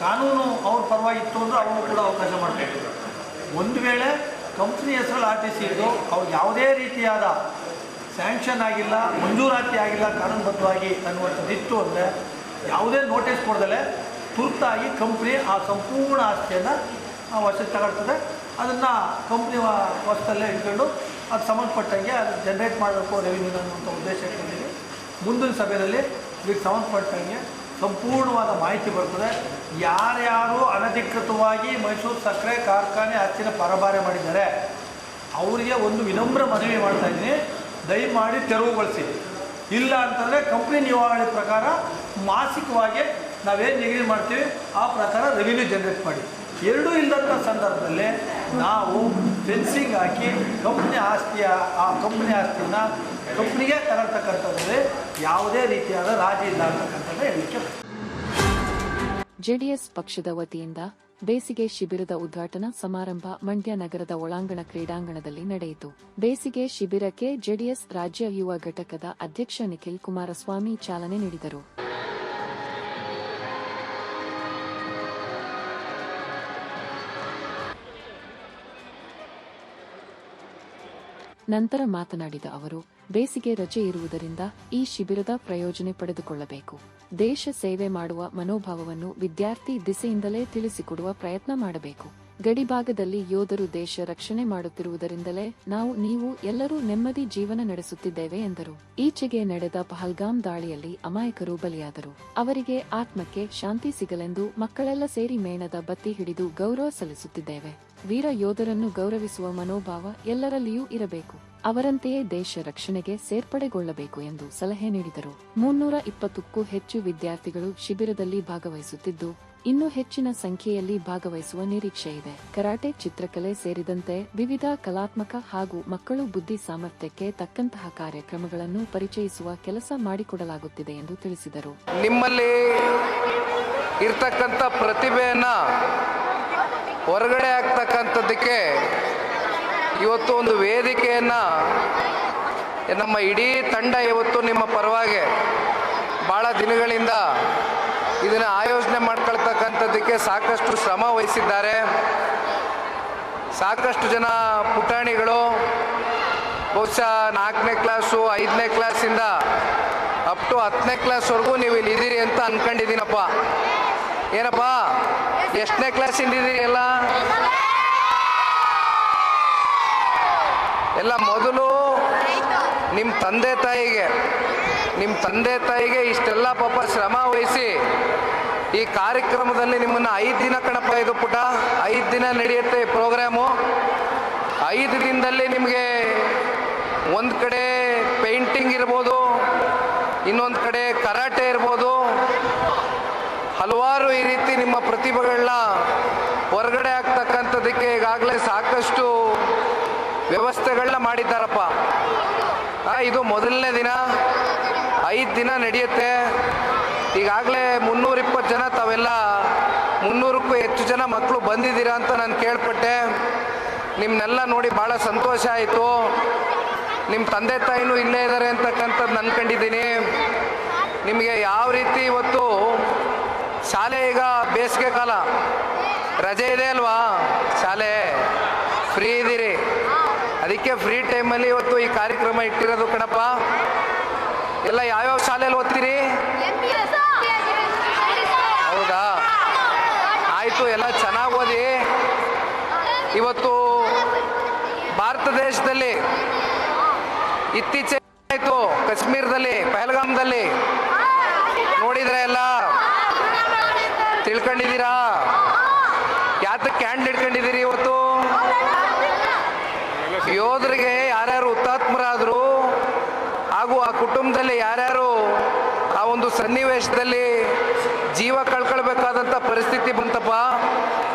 Speaker 8: ಕಾನೂನು ಅವ್ರ ಪರವಾಗಿತ್ತು ಅಂದರೆ ಅವನು ಕೂಡ ಅವಕಾಶ ಮಾಡ್ತಾರೆ ಒಂದು ವೇಳೆ ಕಂಪ್ನಿ ಹೆಸರಲ್ಲಿ ಆರ್ ಟಿ ಸಿ ಇದ್ದು ಅವ್ರು ಯಾವುದೇ ರೀತಿಯಾದ ಸ್ಯಾಂಕ್ಷನ್ ಆಗಿಲ್ಲ, ಮಂಜೂರಾತಿ ಆಗಿಲ್ಲ, ಕಾನೂನುಬದ್ಧವಾಗಿ ಅನ್ನುವಂಥದ್ದಿತ್ತು ಅಂದರೆ ಯಾವುದೇ ನೋಟಿಸ್ ಕೊಡ್ದಲೆ ತುರ್ತಾಗಿ ಕಂಪ್ನಿ ಆ ಸಂಪೂರ್ಣ ಆಸ್ತಿಯನ್ನು ವಶಕ್ಕೆ ತಗೊಳ್ತದೆ. ಅದನ್ನು ಕಂಪ್ನಿ ವಸ್ತಲ್ಲೇ ಇಟ್ಕೊಂಡು ಅದು ಸಂಬಂಧಪಟ್ಟಂಗೆ ಅದು ಜನ್ರೇಟ್ ಮಾಡಬೇಕು ರೆವಿನ್ಯೂ ಅನ್ನುವಂಥ ಉದ್ದೇಶ ಇಟ್ಕೊಂಡಿದ್ದೀವಿ ಮುಂದಿನ ಸಭೆಯಲ್ಲಿ ಇದಕ್ಕೆ ಸಂಬಂಧಪಟ್ಟಂಗೆ ಸಂಪೂರ್ಣವಾದ ಮಾಹಿತಿ ಬರ್ತದೆ. ಯಾರ್ಯಾರು ಅನಧಿಕೃತವಾಗಿ ಮೈಸೂರು ಸಕ್ಕರೆ ಕಾರ್ಖಾನೆ ಹತ್ತಿರ ಪರಭಾರೆ ಮಾಡಿದ್ದಾರೆ, ಅವರಿಗೆ ಒಂದು ವಿನಮ್ರ ಮನವಿ ಮಾಡ್ತಾ ಇದ್ದೀನಿ. ದಯಮಾಡಿ ತೆರವುಗೊಳಿಸಿ ಇಲ್ಲ ಅಂತಂದರೆ ಕಂಪ್ನಿ ನಿವಾರಣೆ ಪ್ರಕಾರ ಮಾಸಿಕವಾಗಿ ನಾವೇನು ನಿಗದಿ ಮಾಡ್ತೀವಿ, ಆ ಪ್ರಕಾರ ರೆವಿನ್ಯೂ ಜನರೇಟ್ ಮಾಡಿ. ಎರಡೂ ಇಲ್ಲದಂಥ ಸಂದರ್ಭದಲ್ಲಿ ನಾವು ಫೆನ್ಸಿಂಗ್ ಹಾಕಿ ಕಂಪ್ನಿ ಆಸ್ತಿಯ, ಆ ಕಂಪ್ನಿ ಆಸ್ತಿನ ಕಂಪ್ನಿಗೆ ತಗೊಳ್ತಕ್ಕಂಥದ್ರಲ್ಲಿ ಯಾವುದೇ ರೀತಿಯಾದ ರಾಜಿ ಇಲ್ಲ ಅಂತಕ್ಕಂಥದ್ದು ಹೇಳಲಿಕ್ಕೆ
Speaker 1: ಜೆಡಿಎಸ್ ಪಕ್ಷದ ವತಿಯಿಂದ ಬೇಸಿಗೆ ಶಿಬಿರದ ಉದ್ಘಾಟನಾ ಸಮಾರಂಭ ಮಂಡ್ಯ ನಗರದ ಒಳಾಂಗಣ ಕ್ರೀಡಾಂಗಣದಲ್ಲಿ ನಡೆಯಿತು. ಬೇಸಿಗೆ ಶಿಬಿರಕ್ಕೆ ಜೆಡಿಎಸ್ ರಾಜ್ಯ ಯುವ ಘಟಕದ ಅಧ್ಯಕ್ಷ ನಿಖಿಲ್ ಕುಮಾರಸ್ವಾಮಿ ಚಾಲನೆ ನೀಡಿದರು. ನಂತರ ಮಾತನಾಡಿದ ಅವರು, ಬೇಸಿಗೆ ರಜೆ ಇರುವುದರಿಂದ ಈ ಶಿಬಿರದ ಪ್ರಯೋಜನೆ ಪಡೆದುಕೊಳ್ಳಬೇಕು. ದೇಶ ಸೇವೆ ಮಾಡುವ ಮನೋಭಾವವನ್ನು ವಿದ್ಯಾರ್ಥಿ ದಿಸೆಯಿಂದಲೇ ತಿಳಿಸಿಕೊಡುವ ಪ್ರಯತ್ನ ಮಾಡಬೇಕು. ಗಡಿಭಾಗದಲ್ಲಿ ಯೋಧರು ದೇಶ ರಕ್ಷಣೆ ಮಾಡುತ್ತಿರುವುದರಿಂದಲೇ ನಾವು, ನೀವು ಎಲ್ಲರೂ ನೆಮ್ಮದಿ ಜೀವನ ನಡೆಸುತ್ತಿದ್ದೇವೆ ಎಂದರು. ಈಚೆಗೆ ನಡೆದ ಪಹಲ್ಗಾಮ್ ದಾಳಿಯಲ್ಲಿ ಅಮಾಯಕರು ಬಲಿಯಾದರು. ಅವರಿಗೆ ಆತ್ಮಕ್ಕೆ ಶಾಂತಿ ಸಿಗಲೆಂದು ಮಕ್ಕಳೆಲ್ಲ ಸೇರಿ ಮೇಣದ ಬತ್ತಿ ಹಿಡಿದು ಗೌರವ ಸಲ್ಲಿಸುತ್ತಿದ್ದೇವೆ. ವೀರ ಯೋಧರನ್ನು ಗೌರವಿಸುವ ಮನೋಭಾವ ಎಲ್ಲರಲ್ಲಿಯೂ ಇರಬೇಕು. ಅವರಂತೆಯೇ ದೇಶ ರಕ್ಷಣೆಗೆ ಸೇರ್ಪಡೆಗೊಳ್ಳಬೇಕು ಎಂದು ಸಲಹೆ ನೀಡಿದರು. ಮುನ್ನೂರ ಇಪ್ಪತ್ತಕ್ಕೂ ಹೆಚ್ಚು ವಿದ್ಯಾರ್ಥಿಗಳು ಶಿಬಿರದಲ್ಲಿ ಭಾಗವಹಿಸುತ್ತಿದ್ದು ಇನ್ನೂ ಹೆಚ್ಚಿನ ಸಂಖ್ಯೆಯಲ್ಲಿ ಭಾಗವಹಿಸುವ ನಿರೀಕ್ಷೆ ಇದೆ. ಕರಾಟೆ ಚಿತ್ರಕಲೆ ಸೇರಿದಂತೆ ವಿವಿಧ ಕಲಾತ್ಮಕ ಹಾಗೂ ಮಕ್ಕಳು ಬುದ್ಧಿ ಸಾಮರ್ಥ್ಯಕ್ಕೆ ತಕ್ಕಂತಹ ಕಾರ್ಯಕ್ರಮಗಳನ್ನು ಪರಿಚಯಿಸುವ ಕೆಲಸ ಮಾಡಿಕೊಡಲಾಗುತ್ತಿದೆ ಎಂದು ತಿಳಿಸಿದರು.
Speaker 9: ನಿಮ್ಮಲ್ಲಿ ಇರ್ತಕ್ಕಂಥ ಪ್ರತಿಭೆಯನ್ನು ಹೊರಗಡೆ ಆಗ್ತಕ್ಕಂಥದ್ದಕ್ಕೆ ಇವತ್ತು ಒಂದು ವೇದಿಕೆಯನ್ನು ನಮ್ಮ ಇಡೀ ತಂಡ ಇವತ್ತು ನಿಮ್ಮ ಪರವಾಗಿ ಭಾಳ ದಿನಗಳಿಂದ ಇದನ್ನು ಆಯೋಜನೆ ಮಾಡ್ಕೊಳ್ತಕ್ಕಂಥದ್ದಕ್ಕೆ ಸಾಕಷ್ಟು ಶ್ರಮ ವಹಿಸಿದ್ದಾರೆ. ಸಾಕಷ್ಟು ಜನ ಪುಟಾಣಿಗಳು, ಬಹುಶಃ ನಾಲ್ಕನೇ ಕ್ಲಾಸು ಐದನೇ ಕ್ಲಾಸಿಂದ ಅಪ್ ಟು ಹತ್ತನೇ ಕ್ಲಾಸ್ವರೆಗೂ ನೀವು ಇಲ್ಲಿ ಇದ್ದೀರಿ ಅಂತ ಅನ್ಕೊಂಡಿದ್ದೀನಪ್ಪ. ಏನಪ್ಪ? ಎಷ್ಟನೇ ಕ್ಲಾಸಿಂದ ಇದ್ದೀರಿ ಎಲ್ಲ? ಎಲ್ಲ ಮೊದಲು ನಿಮ್ಮ ತಂದೆ ತಾಯಿಗೆ ನಿಮ್ಮ ತಂದೆ ತಾಯಿಗೆ ಇಷ್ಟೆಲ್ಲ ಪಾಪ ಶ್ರಮ ವಹಿಸಿ ಈ ಕಾರ್ಯಕ್ರಮದಲ್ಲಿ ನಿಮ್ಮನ್ನು ಐದು ದಿನ ಕಣಪ್ಪ ಇದು ಪುಟ. ಐದು ದಿನ ನಡೆಯುತ್ತೆ ಈ ಪ್ರೋಗ್ರಾಮು. ಐದು ದಿನದಲ್ಲಿ ನಿಮಗೆ ಒಂದು ಕಡೆ ಪೇಂಟಿಂಗ್ ಇರ್ಬೋದು, ಇನ್ನೊಂದು ಕಡೆ ಕರಾಟೆ ಇರ್ಬೋದು. ಹಲವಾರು ಈ ರೀತಿ ನಿಮ್ಮ ಪ್ರತಿಭೆಗಳನ್ನ ಹೊರಗಡೆ ಆಗ್ತಕ್ಕಂಥದ್ದಕ್ಕೆ ಈಗಾಗಲೇ ಸಾಕಷ್ಟು ವ್ಯವಸ್ಥೆಗಳನ್ನ ಮಾಡಿದ್ದಾರಪ್ಪ. ಇದು ಮೊದಲನೇ ದಿನ. ಐದು ದಿನ ನಡೆಯುತ್ತೆ. ಈಗಾಗಲೇ ಮುನ್ನೂರಿಪ್ಪತ್ತು ಜನ, ತಾವೆಲ್ಲ ಮುನ್ನೂರಕ್ಕೂ ಹೆಚ್ಚು ಜನ ಮಕ್ಕಳು ಬಂದಿದ್ದೀರಾ ಅಂತ ನಾನು ಕೇಳ್ಪಟ್ಟೆ. ನಿಮ್ಮನ್ನೆಲ್ಲ ನೋಡಿ ಭಾಳ ಸಂತೋಷ ಆಯಿತು. ನಿಮ್ಮ ತಂದೆ ತಾಯಿನೂ ಇಲ್ಲೇ ಇದ್ದಾರೆ ಅಂತಕ್ಕಂಥದ್ದು ಕಂಡಿದ್ದೀನಿ. ನಿಮಗೆ ಯಾವ ರೀತಿ ಇವತ್ತು ಶಾಲೆ ಈಗ ಬೇಸಿಗೆ ಕಾಲ? ರಜೆ ಇದೆ ಅಲ್ವಾ? ಶಾಲೆ ಫ್ರೀ ಇದ್ದೀರಿ. ಅದಕ್ಕೆ ಫ್ರೀ ಟೈಮಲ್ಲಿ ಇವತ್ತು ಈ ಕಾರ್ಯಕ್ರಮ ಇಟ್ಟಿರೋದು ಕಣಪ್ಪ. ಎಲ್ಲ ಯಾವ್ಯಾವ ಶಾಲೆಯಲ್ಲಿ ಓದ್ತೀರಿ? ಹೌದಾ? ಆಯಿತು, ಎಲ್ಲ ಚೆನ್ನಾಗಿ ಓದಿ. ಇವತ್ತು ಭಾರತ ದೇಶದಲ್ಲಿ ಇತ್ತೀಚೆಗೆ ಆಯಿತು, ಕಾಶ್ಮೀರದಲ್ಲಿ, ಪಹಲ್ಗಾಮ್ದಲ್ಲಿ. ನೋಡಿದ್ರೆ ಎಲ್ಲ ತಿಳ್ಕೊಂಡಿದ್ದೀರಾ? ಯಾತಕ್ಕೆ ಕ್ಯಾಂಡ್ ಹಿಡ್ಕೊಂಡಿದ್ದೀರಿ ಇವತ್ತು ಯೋಧರಿಗೆ ಯಾರ್ಯಾರು ಹುತಾತ್ಮರಾದರು ಹಾಗೂ ಆ ಕುಟುಂಬದಲ್ಲಿ ಯಾರ್ಯಾರು ಆ ಒಂದು ಸನ್ನಿವೇಶದಲ್ಲಿ ಜೀವ ಕಳ್ಕೊಳ್ಬೇಕಾದಂಥ ಪರಿಸ್ಥಿತಿ ಬಂತಪ್ಪ.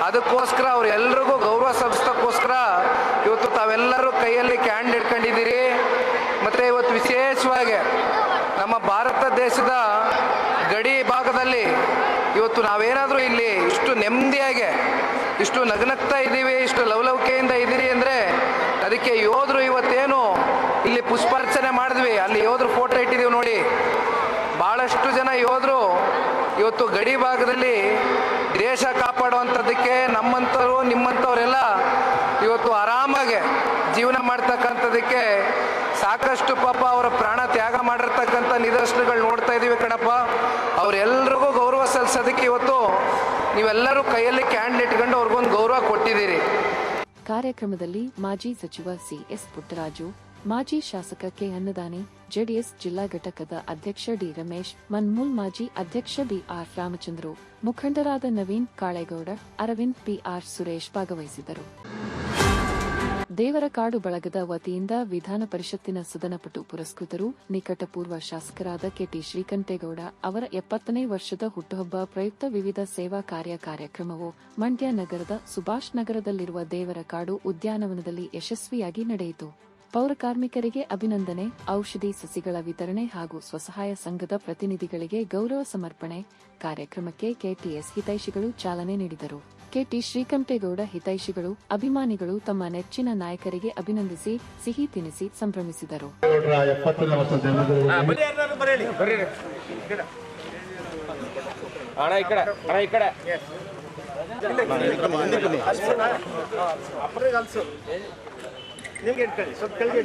Speaker 9: ಅದಕ್ಕೋಸ್ಕರ ಅವ್ರು ಎಲ್ರಿಗೂ ಗೌರವ ಸಂಸ್ಥಕ್ಕೋಸ್ಕರ ಇವತ್ತು ತಾವೆಲ್ಲರೂ ಕೈಯಲ್ಲಿ ಕ್ಯಾಂಡ್ ಹಿಡ್ಕೊಂಡಿದ್ದೀರಿ. ಮತ್ತು ಇವತ್ತು ವಿಶೇಷವಾಗಿ ನಮ್ಮ ಭಾರತ ದೇಶದ ಗಡಿ ಭಾಗದಲ್ಲಿ ಇವತ್ತು ನಾವೇನಾದರೂ ಇಲ್ಲಿ ಇಷ್ಟು ನೆಮ್ಮದಿಯಾಗಿ, ಇಷ್ಟು ನಗ್ನಗ್ತಾ ಇದ್ದೀವಿ, ಇಷ್ಟು ಲವಲವಿಕೆಯಿಂದ ಇದ್ದೀರಿ ಅಂದರೆ ಅದಕ್ಕೆ ಯೋಧರು ಇವತ್ತೇನು ಇಲ್ಲಿ ಪುಷ್ಪಾರ್ಚನೆ ಮಾಡಿದ್ವಿ. ಅಲ್ಲಿ ಯೋಧರು ಫೋಟೋ ಇಟ್ಟಿದ್ದೀವಿ ನೋಡಿ. ಭಾಳಷ್ಟು ಜನ ಯೋಧರು ಇವತ್ತು ಗಡಿ ಭಾಗದಲ್ಲಿ ದೇಶ ಕಾಪಾಡುವಂಥದ್ದಕ್ಕೆ ನಮ್ಮಂಥವ್ರು, ನಿಮ್ಮಂಥವರೆಲ್ಲ ಇವತ್ತು ಆರಾಮಾಗೆ ಜೀವನ ಮಾಡ್ತಕ್ಕಂಥದ್ದಕ್ಕೆ ಸಾಕಷ್ಟು ಪಾಪ ಅವರ ಪ್ರಾಣ ತ್ಯಾಗ ಮಾಡಿರ್ತಕ್ಕಂಥ ನಿದರ್ಶನಗಳು ನೋಡ್ತಾ ಇದ್ದೀವಿ ಕಣಪ್ಪ. ಅವರೆಲ್ರಿಗೂ ಗೌರವ ಸಲ್ಲಿಸೋದಕ್ಕೆ ಇವತ್ತು ನೀವೆಲ್ಲರೂ ಕೈಯಲ್ಲಿ ಕ್ಯಾಂಡ್ ಇಟ್ಕೊಂಡು ಅವ್ರಿಗೊಂದು ಗೌರವ ಕೊಟ್ಟಿದ್ದೀರಿ.
Speaker 1: ಕಾರ್ಯಕ್ರಮದಲ್ಲಿ ಮಾಜಿ ಸಚಿವ ಸಿಎಸ್ ಪುಟ್ಟರಾಜು, ಮಾಜಿ ಶಾಸಕ ಕೆ ಅನ್ನದಾನಿ ಜೆಡಿಎಸ್ ಜಿಲ್ಲಾ ಘಟಕದ ಅಧ್ಯಕ್ಷ ಡಿ ರಮೇಶ್, ಮನ್ಮೂಲ್ ಮಾಜಿ ಅಧ್ಯಕ್ಷ ಬಿ ಆರ್ ರಾಮಚಂದ್ರು, ಮುಖಂಡರಾದ ನವೀನ್ ಕಾಳೇಗೌಡ, ಅರವಿಂದ್ ಪಿ ಆರ್ ಸುರೇಶ್ ಭಾಗವಹಿಸಿದರು ದೇವರಕಾಡು ಬಳಗದ ವತಿಯಿಂದ ವಿಧಾನ ಪರಿಷತ್ತಿನ ಸದನಪಟು ಪುರಸ್ಕೃತರು, ನಿಕಟಪೂರ್ವ ಶಾಸಕರಾದ ಕೆಟಿ ಶ್ರೀಕಂಠೇಗೌಡ ಅವರ ಎಪ್ಪತ್ತನೇ ವರ್ಷದ ಹುಟ್ಟುಹಬ್ಬ ಪ್ರಯುಕ್ತ ವಿವಿಧ ಸೇವಾ ಕಾರ್ಯ ಕಾರ್ಯಕ್ರಮವು ಮಂಡ್ಯ ನಗರದ ಸುಭಾಷ್ ನಗರದಲ್ಲಿರುವ ದೇವರಕಾಡು ಉದ್ಯಾನವನದಲ್ಲಿ ಯಶಸ್ವಿಯಾಗಿ ನಡೆಯಿತು. ಪೌರ ಕಾರ್ಮಿಕರಿಗೆ ಅಭಿನಂದನೆ ಔಷಧಿ ಸಸಿಗಳ ವಿತರಣೆ ಹಾಗೂ ಸ್ವಸಹಾಯ ಸಂಘದ ಪ್ರತಿನಿಧಿಗಳಿಗೆ ಗೌರವ ಸಮರ್ಪಣೆ ಕಾರ್ಯಕ್ರಮಕ್ಕೆ ಕೆಟಿಎಸ್ ಹಿತೈಷಿಗಳು ಚಾಲನೆ ನೀಡಿದರು. ಕೆಟಿ ಶ್ರೀಕಂಠೇಗೌಡ ಹಿತೈಷಿಗಳು ಅಭಿಮಾನಿಗಳು ತಮ್ಮ ನೆಚ್ಚಿನ ನಾಯಕರಿಗೆ ಅಭಿನಂದಿಸಿ ಸಿಹಿ ತಿನಿಸಿ ಸಂಭ್ರಮಿಸಿದರು.
Speaker 6: ಎಪ್ಪತ್ತನೇ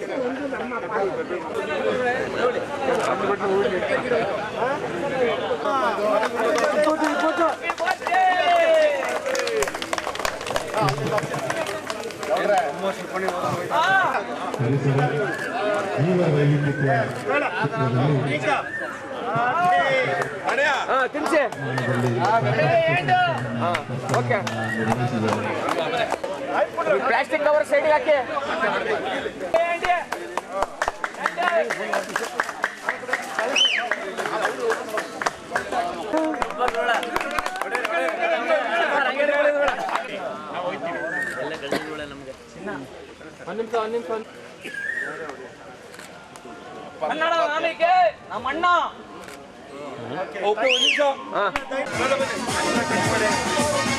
Speaker 6: ವರ್ಷ ಜೀವ ವೈವಿಧ್ಯತೆಯ
Speaker 9: ಪ್ಲಾಸ್ಟಿಕ್ ಕವರ್ ಸೈಡ್ಗೆ ಹಾಕಿ.
Speaker 10: ಕನ್ನಡ ನಾಲಿಗೆ ನಮ್ಮಣ್ಣ
Speaker 11: ಸಲ್ಮಾ ಸಲ್ಮಾ ಒಂದು ನಿಮಿಷ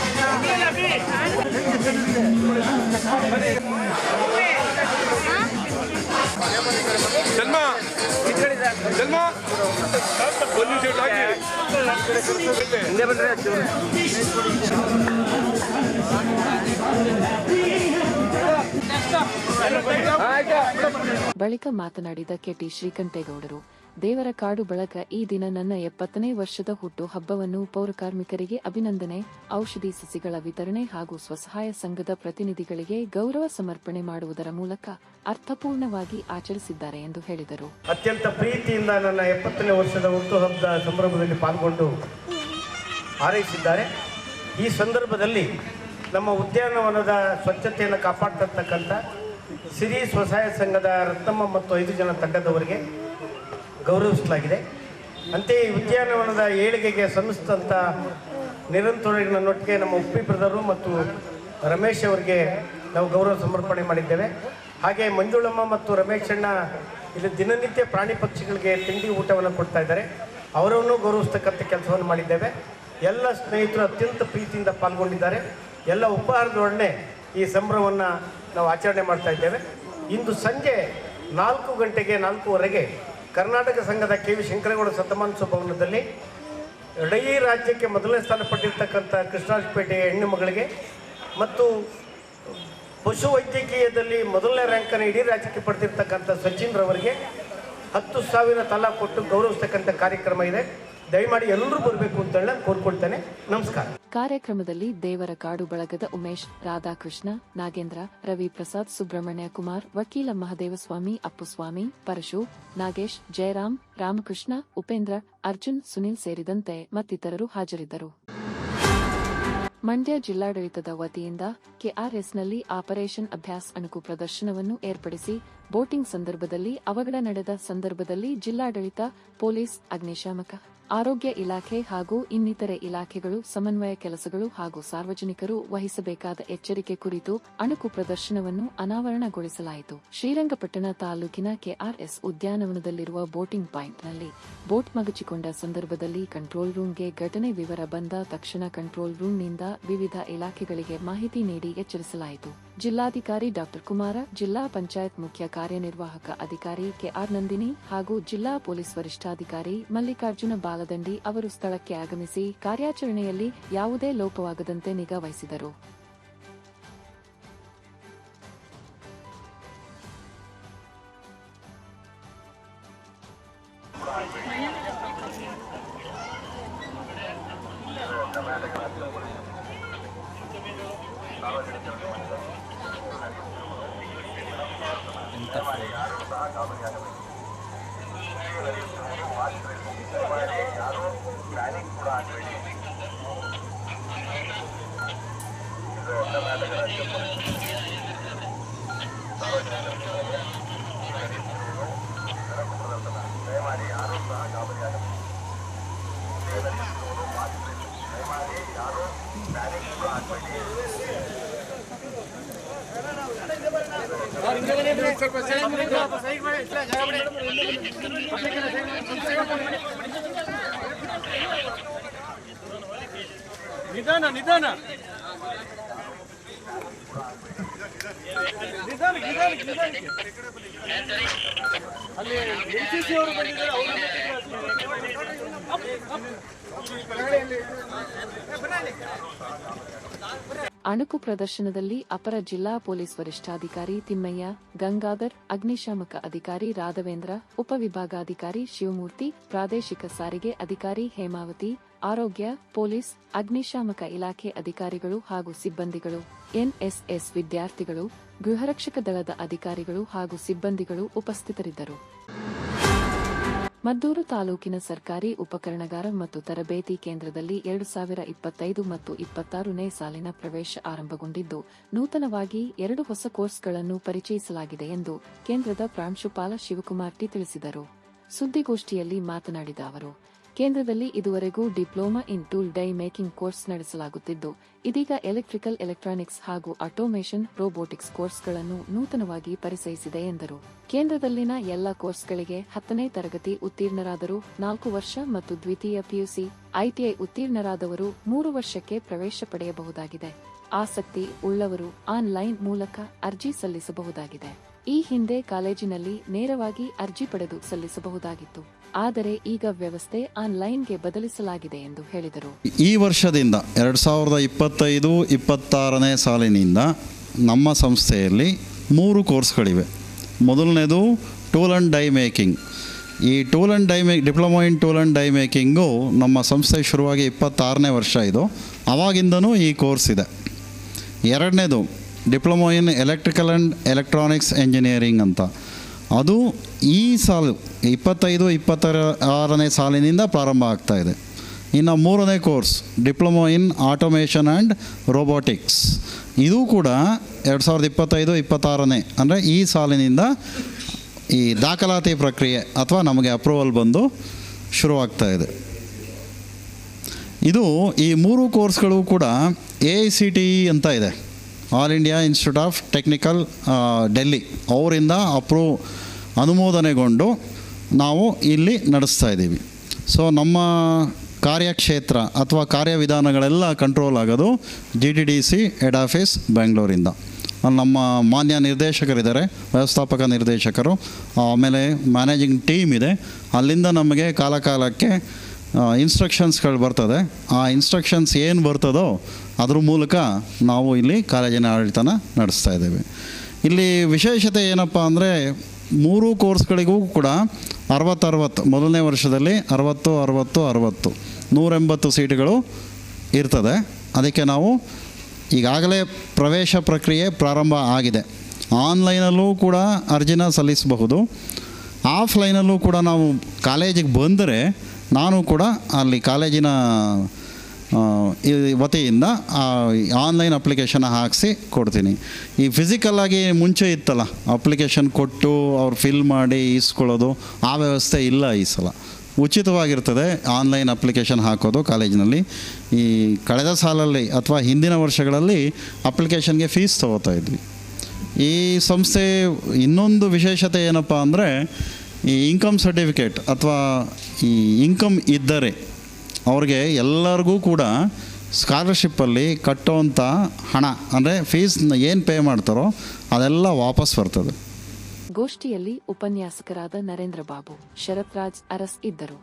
Speaker 1: ಬಳಿಕ ಮಾತನಾಡಿದ ಕೆಟಿ ಶ್ರೀಕಂಠೇಗೌಡರು ದೇವರ ಕಾಡು ಬಳಕ ಈ ದಿನ ನನ್ನ ಎಪ್ಪತ್ತನೇ ವರ್ಷದ ಹುಟ್ಟು ಹಬ್ಬವನ್ನು ಪೌರ ಕಾರ್ಮಿಕರಿಗೆ ಅಭಿನಂದನೆ, ಔಷಧಿ ಸಸಿಗಳ ವಿತರಣೆ ಹಾಗೂ ಸ್ವಸಹಾಯ ಸಂಘದ ಪ್ರತಿನಿಧಿಗಳಿಗೆ ಗೌರವ ಸಮರ್ಪಣೆ ಮಾಡುವುದರ ಮೂಲಕ ಅರ್ಥಪೂರ್ಣವಾಗಿ ಆಚರಿಸಿದ್ದಾರೆ ಎಂದು ಹೇಳಿದರು.
Speaker 12: ಅತ್ಯಂತ ಪ್ರೀತಿಯಿಂದ ನನ್ನ ಎಪ್ಪತ್ತನೇ ವರ್ಷದ ಹುಟ್ಟು ಹಬ್ಬದ ಸಂಭ್ರಮದಲ್ಲಿ ಪಾಲ್ಗೊಂಡು ಹಾರೈಸಿದ್ದಾರೆ. ಈ ಸಂದರ್ಭದಲ್ಲಿ ನಮ್ಮ ಉದ್ಯಾನವನದ ಸ್ವಚ್ಛತೆಯನ್ನು ಕಾಪಾಡ್ತಕ್ಕಂಥ ಸಿರಿ ಸ್ವಸಹಾಯ ಸಂಘದ ರತ್ನಮ್ಮ ಮತ್ತು ಐದು ಜನ ತಂಡದವರಿಗೆ ಗೌರವಿಸಲಾಗಿದೆ. ಅಂತೆಯೇ ಉದ್ಯಾನವನದ ಏಳಿಗೆಗೆ ಶ್ರಮಿಸಿದಂಥ ನಿರಂತರನೊಟ್ಟಿಗೆ ನಮ್ಮ ಉಪ್ಪಿ ಬ್ರದರು ಮತ್ತು ರಮೇಶ್ ಅವರಿಗೆ ನಾವು ಗೌರವ ಸಮರ್ಪಣೆ ಮಾಡಿದ್ದೇವೆ. ಹಾಗೆ ಮಂಜುಳಮ್ಮ ಮತ್ತು ರಮೇಶಣ್ಣ ಇಲ್ಲಿ ದಿನನಿತ್ಯ ಪ್ರಾಣಿ ಪಕ್ಷಿಗಳಿಗೆ ತಿಂಡಿ ಊಟವನ್ನು ಕೊಡ್ತಾ ಇದ್ದಾರೆ. ಅವರನ್ನು ಗೌರವಿಸ್ತಕ್ಕಂಥ ಕೆಲಸವನ್ನು ಮಾಡಿದ್ದೇವೆ. ಎಲ್ಲ ಸ್ನೇಹಿತರು ಅತ್ಯಂತ ಪ್ರೀತಿಯಿಂದ ಪಾಲ್ಗೊಂಡಿದ್ದಾರೆ. ಎಲ್ಲ ಉಪಹಾರದೊಡನೆ ಈ ಸಂಭ್ರಮವನ್ನು ನಾವು ಆಚರಣೆ ಮಾಡ್ತಾ ಇದ್ದೇವೆ. ಇಂದು ಸಂಜೆ ನಾಲ್ಕು ಗಂಟೆಗೆ ನಾಲ್ಕೂವರೆಗೆ ಕರ್ನಾಟಕ ಸಂಘದ ಕೆ ವಿ ಶಂಕರಗೌಡ ಶತಮಾನೋತ್ಸವ ಭವನದಲ್ಲಿ ಇಡೀ ರಾಜ್ಯಕ್ಕೆ ಮೊದಲನೇ ಸ್ಥಾನ ಪಟ್ಟಿರ್ತಕ್ಕಂಥ ಕೃಷ್ಣರಾಜಪೇಟೆಯ ಹೆಣ್ಣು ಮಗಳಿಗೆ ಮತ್ತು ಪಶು ವೈದ್ಯಕೀಯದಲ್ಲಿ ಮೊದಲನೇ ರ್ಯಾಂಕನ್ನು ಇಡೀ ರಾಜ್ಯಕ್ಕೆ ಪಡೆದಿರ್ತಕ್ಕಂಥ ಸಚಿನ್ರವರಿಗೆ ಹತ್ತು ಸಾವಿರ ತಲಾ ಕೊಟ್ಟು ಗೌರವಿಸ್ತಕ್ಕಂಥ ಕಾರ್ಯಕ್ರಮ ಇದೆ. ದಯಮಾಡಿ ಎಲ್ಲರೂ ಬರಬೇಕು ಅಂತ ಹೇಳಿ ನಾನು ಕೋರ್ಕೊಳ್ತೇನೆ. ನಮಸ್ಕಾರ.
Speaker 1: ಕಾರ್ಯಕ್ರಮದಲ್ಲಿ ದೇವರ ಕಾಡು ಬಳಗದ ಉಮೇಶ್, ರಾಧಾಕೃಷ್ಣ, ನಾಗೇಂದ್ರ, ರವಿ ಪ್ರಸಾದ್, ಸುಬ್ರಹ್ಮಣ್ಯ ಕುಮಾರ್, ವಕೀಲ ಮಹದೇವಸ್ವಾಮಿ, ಅಪ್ಪುಸ್ವಾಮಿ, ಪರಶು, ನಾಗೇಶ್, ಜಯರಾಮ್, ರಾಮಕೃಷ್ಣ, ಉಪೇಂದ್ರ, ಅರ್ಜುನ್, ಸುನಿಲ್ ಸೇರಿದಂತೆ ಮತ್ತಿತರರು ಹಾಜರಿದ್ದರು. ಮಂಡ್ಯ ಜಿಲ್ಲಾಡಳಿತದ ವತಿಯಿಂದ ಕೆಆರ್ಎಸ್ನಲ್ಲಿ ಆಪರೇಷನ್ ಅಭ್ಯಾಸ್ ಅಣುಕು ಪ್ರದರ್ಶನವನ್ನು ಏರ್ಪಡಿಸಿ, ಬೋಟಿಂಗ್ ಸಂದರ್ಭದಲ್ಲಿ ಅವಘಡ ನಡೆದ ಸಂದರ್ಭದಲ್ಲಿ ಜಿಲ್ಲಾಡಳಿತ ಪೊಲೀಸ್ ಅಗ್ನಿಶಾಮಕ ಆರೋಗ್ಯ ಇಲಾಖೆ ಹಾಗೂ ಇನ್ನಿತರೆ ಇಲಾಖೆಗಳು, ಸಮನ್ವಯ ಕೆಲಸಗಳು ಹಾಗೂ ಸಾರ್ವಜನಿಕರು ವಹಿಸಬೇಕಾದ ಎಚ್ಚರಿಕೆ ಕುರಿತು ಅಣುಕು ಪ್ರದರ್ಶನವನ್ನು ಅನಾವರಣಗೊಳಿಸಲಾಯಿತು. ಶ್ರೀರಂಗಪಟ್ಟಣ ತಾಲೂಕಿನ ಕೆಆರ್ಎಸ್ ಉದ್ಯಾನವನದಲ್ಲಿರುವ ಬೋಟಿಂಗ್ ಪಾಯಿಂಟ್ನಲ್ಲಿ ಬೋಟ್ ಮಗಚಿಕೊಂಡ ಸಂದರ್ಭದಲ್ಲಿ ಕಂಟ್ರೋಲ್ ರೂಂಗೆ ಘಟನೆ ವಿವರ ಬಂದ ತಕ್ಷಣ ಕಂಟ್ರೋಲ್ ರೂಂನಿಂದ ವಿವಿಧ ಇಲಾಖೆಗಳಿಗೆ ಮಾಹಿತಿ ನೀಡಿ ಎಚ್ಚರಿಸಲಾಯಿತು. ಜಿಲ್ಲಾಧಿಕಾರಿ ಡಾಕ್ಟರ್ ಕುಮಾರ, ಜಿಲ್ಲಾ ಪಂಚಾಯತ್ ಮುಖ್ಯ ಕಾರ್ಯನಿರ್ವಾಹಕ ಅಧಿಕಾರಿ ಕೆಆರ್ ನಂದಿನಿ ಹಾಗೂ ಜಿಲ್ಲಾ ಪೊಲೀಸ್ ವರಿಷ್ಠಾಧಿಕಾರಿ ಮಲ್ಲಿಕಾರ್ಜುನ ಬಾಲದಂಡಿ ಅವರು ಸ್ಥಳಕ್ಕೆ ಆಗಮಿಸಿ ಕಾರ್ಯಾಚರಣೆಯಲ್ಲಿ ಯಾವುದೇ ಲೋಪವಾಗದಂತೆ ನಿಗಾ ವಹಿಸಿದರು.
Speaker 10: ನಿಧಾನ ನಿಧಾನ. ನಿಧಾನ ನಿಧಾನ ಅಲ್ಲಿ ಎನ್ ಸಿ ಸಿ ಅವರು ಬಂದಿದ್ದಾರೆ ಅವರು
Speaker 1: ಅಣುಕು ಪ್ರದರ್ಶನದಲ್ಲಿ ಅಪರ ಜಿಲ್ಲಾ ಪೊಲೀಸ್ ವರಿಷ್ಠಾಧಿಕಾರಿ ತಿಮ್ಮಯ್ಯ, ಗಂಗಾಧರ್, ಅಗ್ನಿಶಾಮಕ ಅಧಿಕಾರಿ ರಾಘವೇಂದ್ರ, ಉಪವಿಭಾಗಾಧಿಕಾರಿ ಶಿವಮೂರ್ತಿ, ಪ್ರಾದೇಶಿಕ ಸಾರಿಗೆ ಅಧಿಕಾರಿ ಹೇಮಾವತಿ, ಆರೋಗ್ಯ, ಪೊಲೀಸ್, ಅಗ್ನಿಶಾಮಕ ಇಲಾಖೆ ಅಧಿಕಾರಿಗಳು ಹಾಗೂ ಸಿಬ್ಬಂದಿಗಳು, ಎನ್ಎಸ್ಎಸ್ ವಿದ್ಯಾರ್ಥಿಗಳು, ಗೃಹರಕ್ಷಕ ದಳದ ಅಧಿಕಾರಿಗಳು ಹಾಗೂ ಸಿಬ್ಬಂದಿಗಳು ಉಪಸ್ಥಿತರಿದ್ದರು. ಮದ್ದೂರು ತಾಲೂಕಿನ ಸರ್ಕಾರಿ ಉಪಕರಣಗಾರ ಮತ್ತು ತರಬೇತಿ ಕೇಂದ್ರದಲ್ಲಿ ಎರಡು ಸಾವಿರ ಇಪ್ಪತ್ತೈದು ಮತ್ತು ಇಪ್ಪತ್ತಾರನೇ ಸಾಲಿನ ಪ್ರವೇಶ ಆರಂಭಗೊಂಡಿದ್ದು, ನೂತನವಾಗಿ ಎರಡು ಹೊಸ ಕೋರ್ಸ್ಗಳನ್ನು ಪರಿಚಯಿಸಲಾಗಿದೆ ಎಂದು ಕೇಂದ್ರದ ಪ್ರಾಂಶುಪಾಲ ಶಿವಕುಮಾರ್ ಟಿ ತಿಳಿಸಿದರು. ಸುದ್ದಿಗೋಷ್ಠಿಯಲ್ಲಿ ಮಾತನಾಡಿದ ಅವರು ಕೇಂದ್ರದಲ್ಲಿ ಇದುವರೆಗೂ diploma in tool die making course ನಡೆಸಲಾಗುತ್ತಿದ್ದು, ಇದೀಗ ಎಲೆಕ್ಟ್ರಿಕಲ್ ಎಲೆಕ್ಟ್ರಾನಿಕ್ಸ್ ಹಾಗೂ ಆಟೋಮೇಷನ್ ರೋಬೋಟಿಕ್ಸ್ ಕೋರ್ಸ್ಗಳನ್ನು ನೂತನವಾಗಿ ಪರಿಚಯಿಸಿದೆ ಎಂದರು. ಕೇಂದ್ರದಲ್ಲಿನ ಎಲ್ಲ ಕೋರ್ಸ್ಗಳಿಗೆ ಹತ್ತನೇ ತರಗತಿ ಉತ್ತೀರ್ಣರಾದರು ನಾಲ್ಕು ವರ್ಷ ಮತ್ತು ದ್ವಿತೀಯ ಪಿಯುಸಿ, ಐಟಿಐ ಉತ್ತೀರ್ಣರಾದವರು ಮೂರು ವರ್ಷಕ್ಕೆ ಪ್ರವೇಶ ಪಡೆಯಬಹುದಾಗಿದೆ. ಆಸಕ್ತಿ ಉಳ್ಳವರು ಆನ್ಲೈನ್ ಮೂಲಕ ಅರ್ಜಿ ಸಲ್ಲಿಸಬಹುದಾಗಿದೆ. ಈ ಹಿಂದೆ ಕಾಲೇಜಿನಲ್ಲಿ ನೇರವಾಗಿ ಅರ್ಜಿ ಪಡೆದು ಸಲ್ಲಿಸಬಹುದಾಗಿತ್ತು. ಆದರೆ ಈಗ ವ್ಯವಸ್ಥೆ ಆನ್ಲೈನ್ಗೆ ಬದಲಿಸಲಾಗಿದೆ ಎಂದು ಹೇಳಿದರು.
Speaker 13: ಈ ವರ್ಷದಿಂದ ಎರಡು ಸಾವಿರದ ಇಪ್ಪತ್ತೈದು, ಇಪ್ಪತ್ತಾರನೇ ಸಾಲಿನಿಂದ ನಮ್ಮ ಸಂಸ್ಥೆಯಲ್ಲಿ ಮೂರು ಕೋರ್ಸ್ಗಳಿವೆ. ಮೊದಲನೇದು ಟೂಲ್ ಆ್ಯಂಡ್ ಡೈ ಮೇಕಿಂಗ್. ಈ tool and die make diploma in tool and die making ನಮ್ಮ ಸಂಸ್ಥೆ ಶುರುವಾಗಿ ಇಪ್ಪತ್ತಾರನೇ ವರ್ಷ ಇದು. ಆವಾಗಿಂದನೂ ಈ ಕೋರ್ಸ್ ಇದೆ. ಎರಡನೇದು diploma in electrical and electronics engineering ಅಂತ. ಅದು ಈ ಸಾಲು, ಇಪ್ಪತ್ತೈದು ಇಪ್ಪತ್ತರ ಆರನೇ ಸಾಲಿನಿಂದ ಪ್ರಾರಂಭ ಆಗ್ತಾ ಇದೆ. ಇನ್ನು ಮೂರನೇ course, diploma in automation and robotics. ಇದು ಕೂಡ ಎರಡು ಸಾವಿರದ ಇಪ್ಪತ್ತೈದು, ಇಪ್ಪತ್ತಾರನೇ, ಅಂದರೆ ಈ ಸಾಲಿನಿಂದ ಈ ದಾಖಲಾತಿ ಪ್ರಕ್ರಿಯೆ ಅಥವಾ ನಮಗೆ ಅಪ್ರೂವಲ್ ಬಂದು ಶುರುವಾಗ್ತಾ ಇದೆ. ಇದು ಈ ಮೂರು ಕೋರ್ಸ್ಗಳು ಕೂಡ ಎ ಐ ಸಿ ಟಿ ಅಂತ ಇದೆ. All India institute of technical Delhi ಅವರಿಂದ ಅಪ್ರೂವ್ ಅನುಮೋದನೆಗೊಂಡು ನಾವು ಇಲ್ಲಿ ನಡೆಸ್ತಾ ಇದ್ದೀವಿ. ಸೊ ನಮ್ಮ ಕಾರ್ಯಕ್ಷೇತ್ರ ಅಥವಾ ಕಾರ್ಯವಿಧಾನಗಳೆಲ್ಲ ಕಂಟ್ರೋಲ್ ಆಗೋದು G T D C head office ಬೆಂಗಳೂರಿಂದ ನಮ್ಮ ಮಾನ್ಯ ನಿರ್ದೇಶಕರಿದ್ದಾರೆ, ವ್ಯವಸ್ಥಾಪಕ ನಿರ್ದೇಶಕರು, ಆಮೇಲೆ ಮ್ಯಾನೇಜಿಂಗ್ ಟೀಮ್ ಇದೆ. ಅಲ್ಲಿಂದ ನಮಗೆ ಕಾಲಕಾಲಕ್ಕೆ ಇನ್ಸ್ಟ್ರಕ್ಷನ್ಸ್ಗಳು ಬರ್ತದೆ. ಆ ಇನ್ಸ್ಟ್ರಕ್ಷನ್ಸ್ ಏನು ಬರ್ತದೋ ಅದ್ರ ಮೂಲಕ ನಾವು ಇಲ್ಲಿ ಕಾಲೇಜಿನ ಆಡಳಿತನ ನಡೆಸ್ತಾ ಇದ್ದೇವೆ. ಇಲ್ಲಿ ವಿಶೇಷತೆ ಏನಪ್ಪ ಅಂದರೆ ಮೂರು ಕೋರ್ಸ್ಗಳಿಗೂ ಕೂಡ ಅರವತ್ತು ಅರವತ್ತು ಮೊದಲನೇ ವರ್ಷದಲ್ಲಿ ಅರವತ್ತು ಅರವತ್ತು ಅರವತ್ತು, ನೂರೆಂಬತ್ತು ಸೀಟುಗಳು ಇರ್ತದೆ. ಅದಕ್ಕೆ ನಾವು ಈಗಾಗಲೇ ಪ್ರವೇಶ ಪ್ರಕ್ರಿಯೆ ಪ್ರಾರಂಭ ಆಗಿದೆ. ಆನ್ಲೈನಲ್ಲೂ ಕೂಡ ಅರ್ಜಿನ ಸಲ್ಲಿಸಬಹುದು. ಆಫ್ಲೈನಲ್ಲೂ ಕೂಡ ನಾವು ಕಾಲೇಜಿಗೆ ಬಂದರೆ ನಾನು ಕೂಡ ಅಲ್ಲಿ ಕಾಲೇಜಿನ ವತಿಯಿಂದ ಆನ್ಲೈನ್ ಅಪ್ಲಿಕೇಶನ್ ಹಾಕಿಸಿ ಕೊಡ್ತೀನಿ. ಈ ಫಿಸಿಕಲ್ಲಾಗಿ ಮುಂಚೆ ಇತ್ತಲ್ಲ ಅಪ್ಲಿಕೇಶನ್ ಕೊಟ್ಟು ಅವ್ರು ಫಿಲ್ ಮಾಡಿ ಇಸ್ಕೊಳ್ಳೋದು ಆ ವ್ಯವಸ್ಥೆ ಇಲ್ಲ ಈ ಸಲ. ಉಚಿತವಾಗಿರ್ತದೆ ಆನ್ಲೈನ್ ಅಪ್ಲಿಕೇಶನ್ ಹಾಕೋದು ಕಾಲೇಜಿನಲ್ಲಿ. ಈ ಕಳೆದ ಸಾಲಲ್ಲಿ ಅಥವಾ ಹಿಂದಿನ ವರ್ಷಗಳಲ್ಲಿ ಅಪ್ಲಿಕೇಶನ್ಗೆ ಫೀಸ್ ತೊಗೋತಾ ಇದ್ವಿ. ಈ ಸಂಸ್ಥೆ ಇನ್ನೊಂದು ವಿಶೇಷತೆ ಏನಪ್ಪ ಅಂದರೆ, ಈ ಇನ್ಕಮ್ ಸರ್ಟಿಫಿಕೇಟ್ ಅಥವಾ ಈ ಇನ್ಕಮ್ ಇದ್ದರೆ ಅವ್ರಿಗೆ ಎಲ್ಲರಿಗೂ ಕೂಡ ಸ್ಕಾಲರ್ಶಿಪ್ಪಲ್ಲಿ ಕಟ್ಟುವಂಥ ಹಣ, ಅಂದರೆ ಫೀಸ್ನ ಏನು ಪೇ ಮಾಡ್ತಾರೋ ಅದೆಲ್ಲ ವಾಪಸ್ ಬರ್ತದೆ.
Speaker 1: ಗೋಷ್ಠಿಯಲ್ಲಿ ಉಪನ್ಯಾಸಕರಾದ ನರೇಂದ್ರ ಬಾಬು ಶರತ್ ರಾಜ್ ಅರಸ್ ಇದ್ದರು.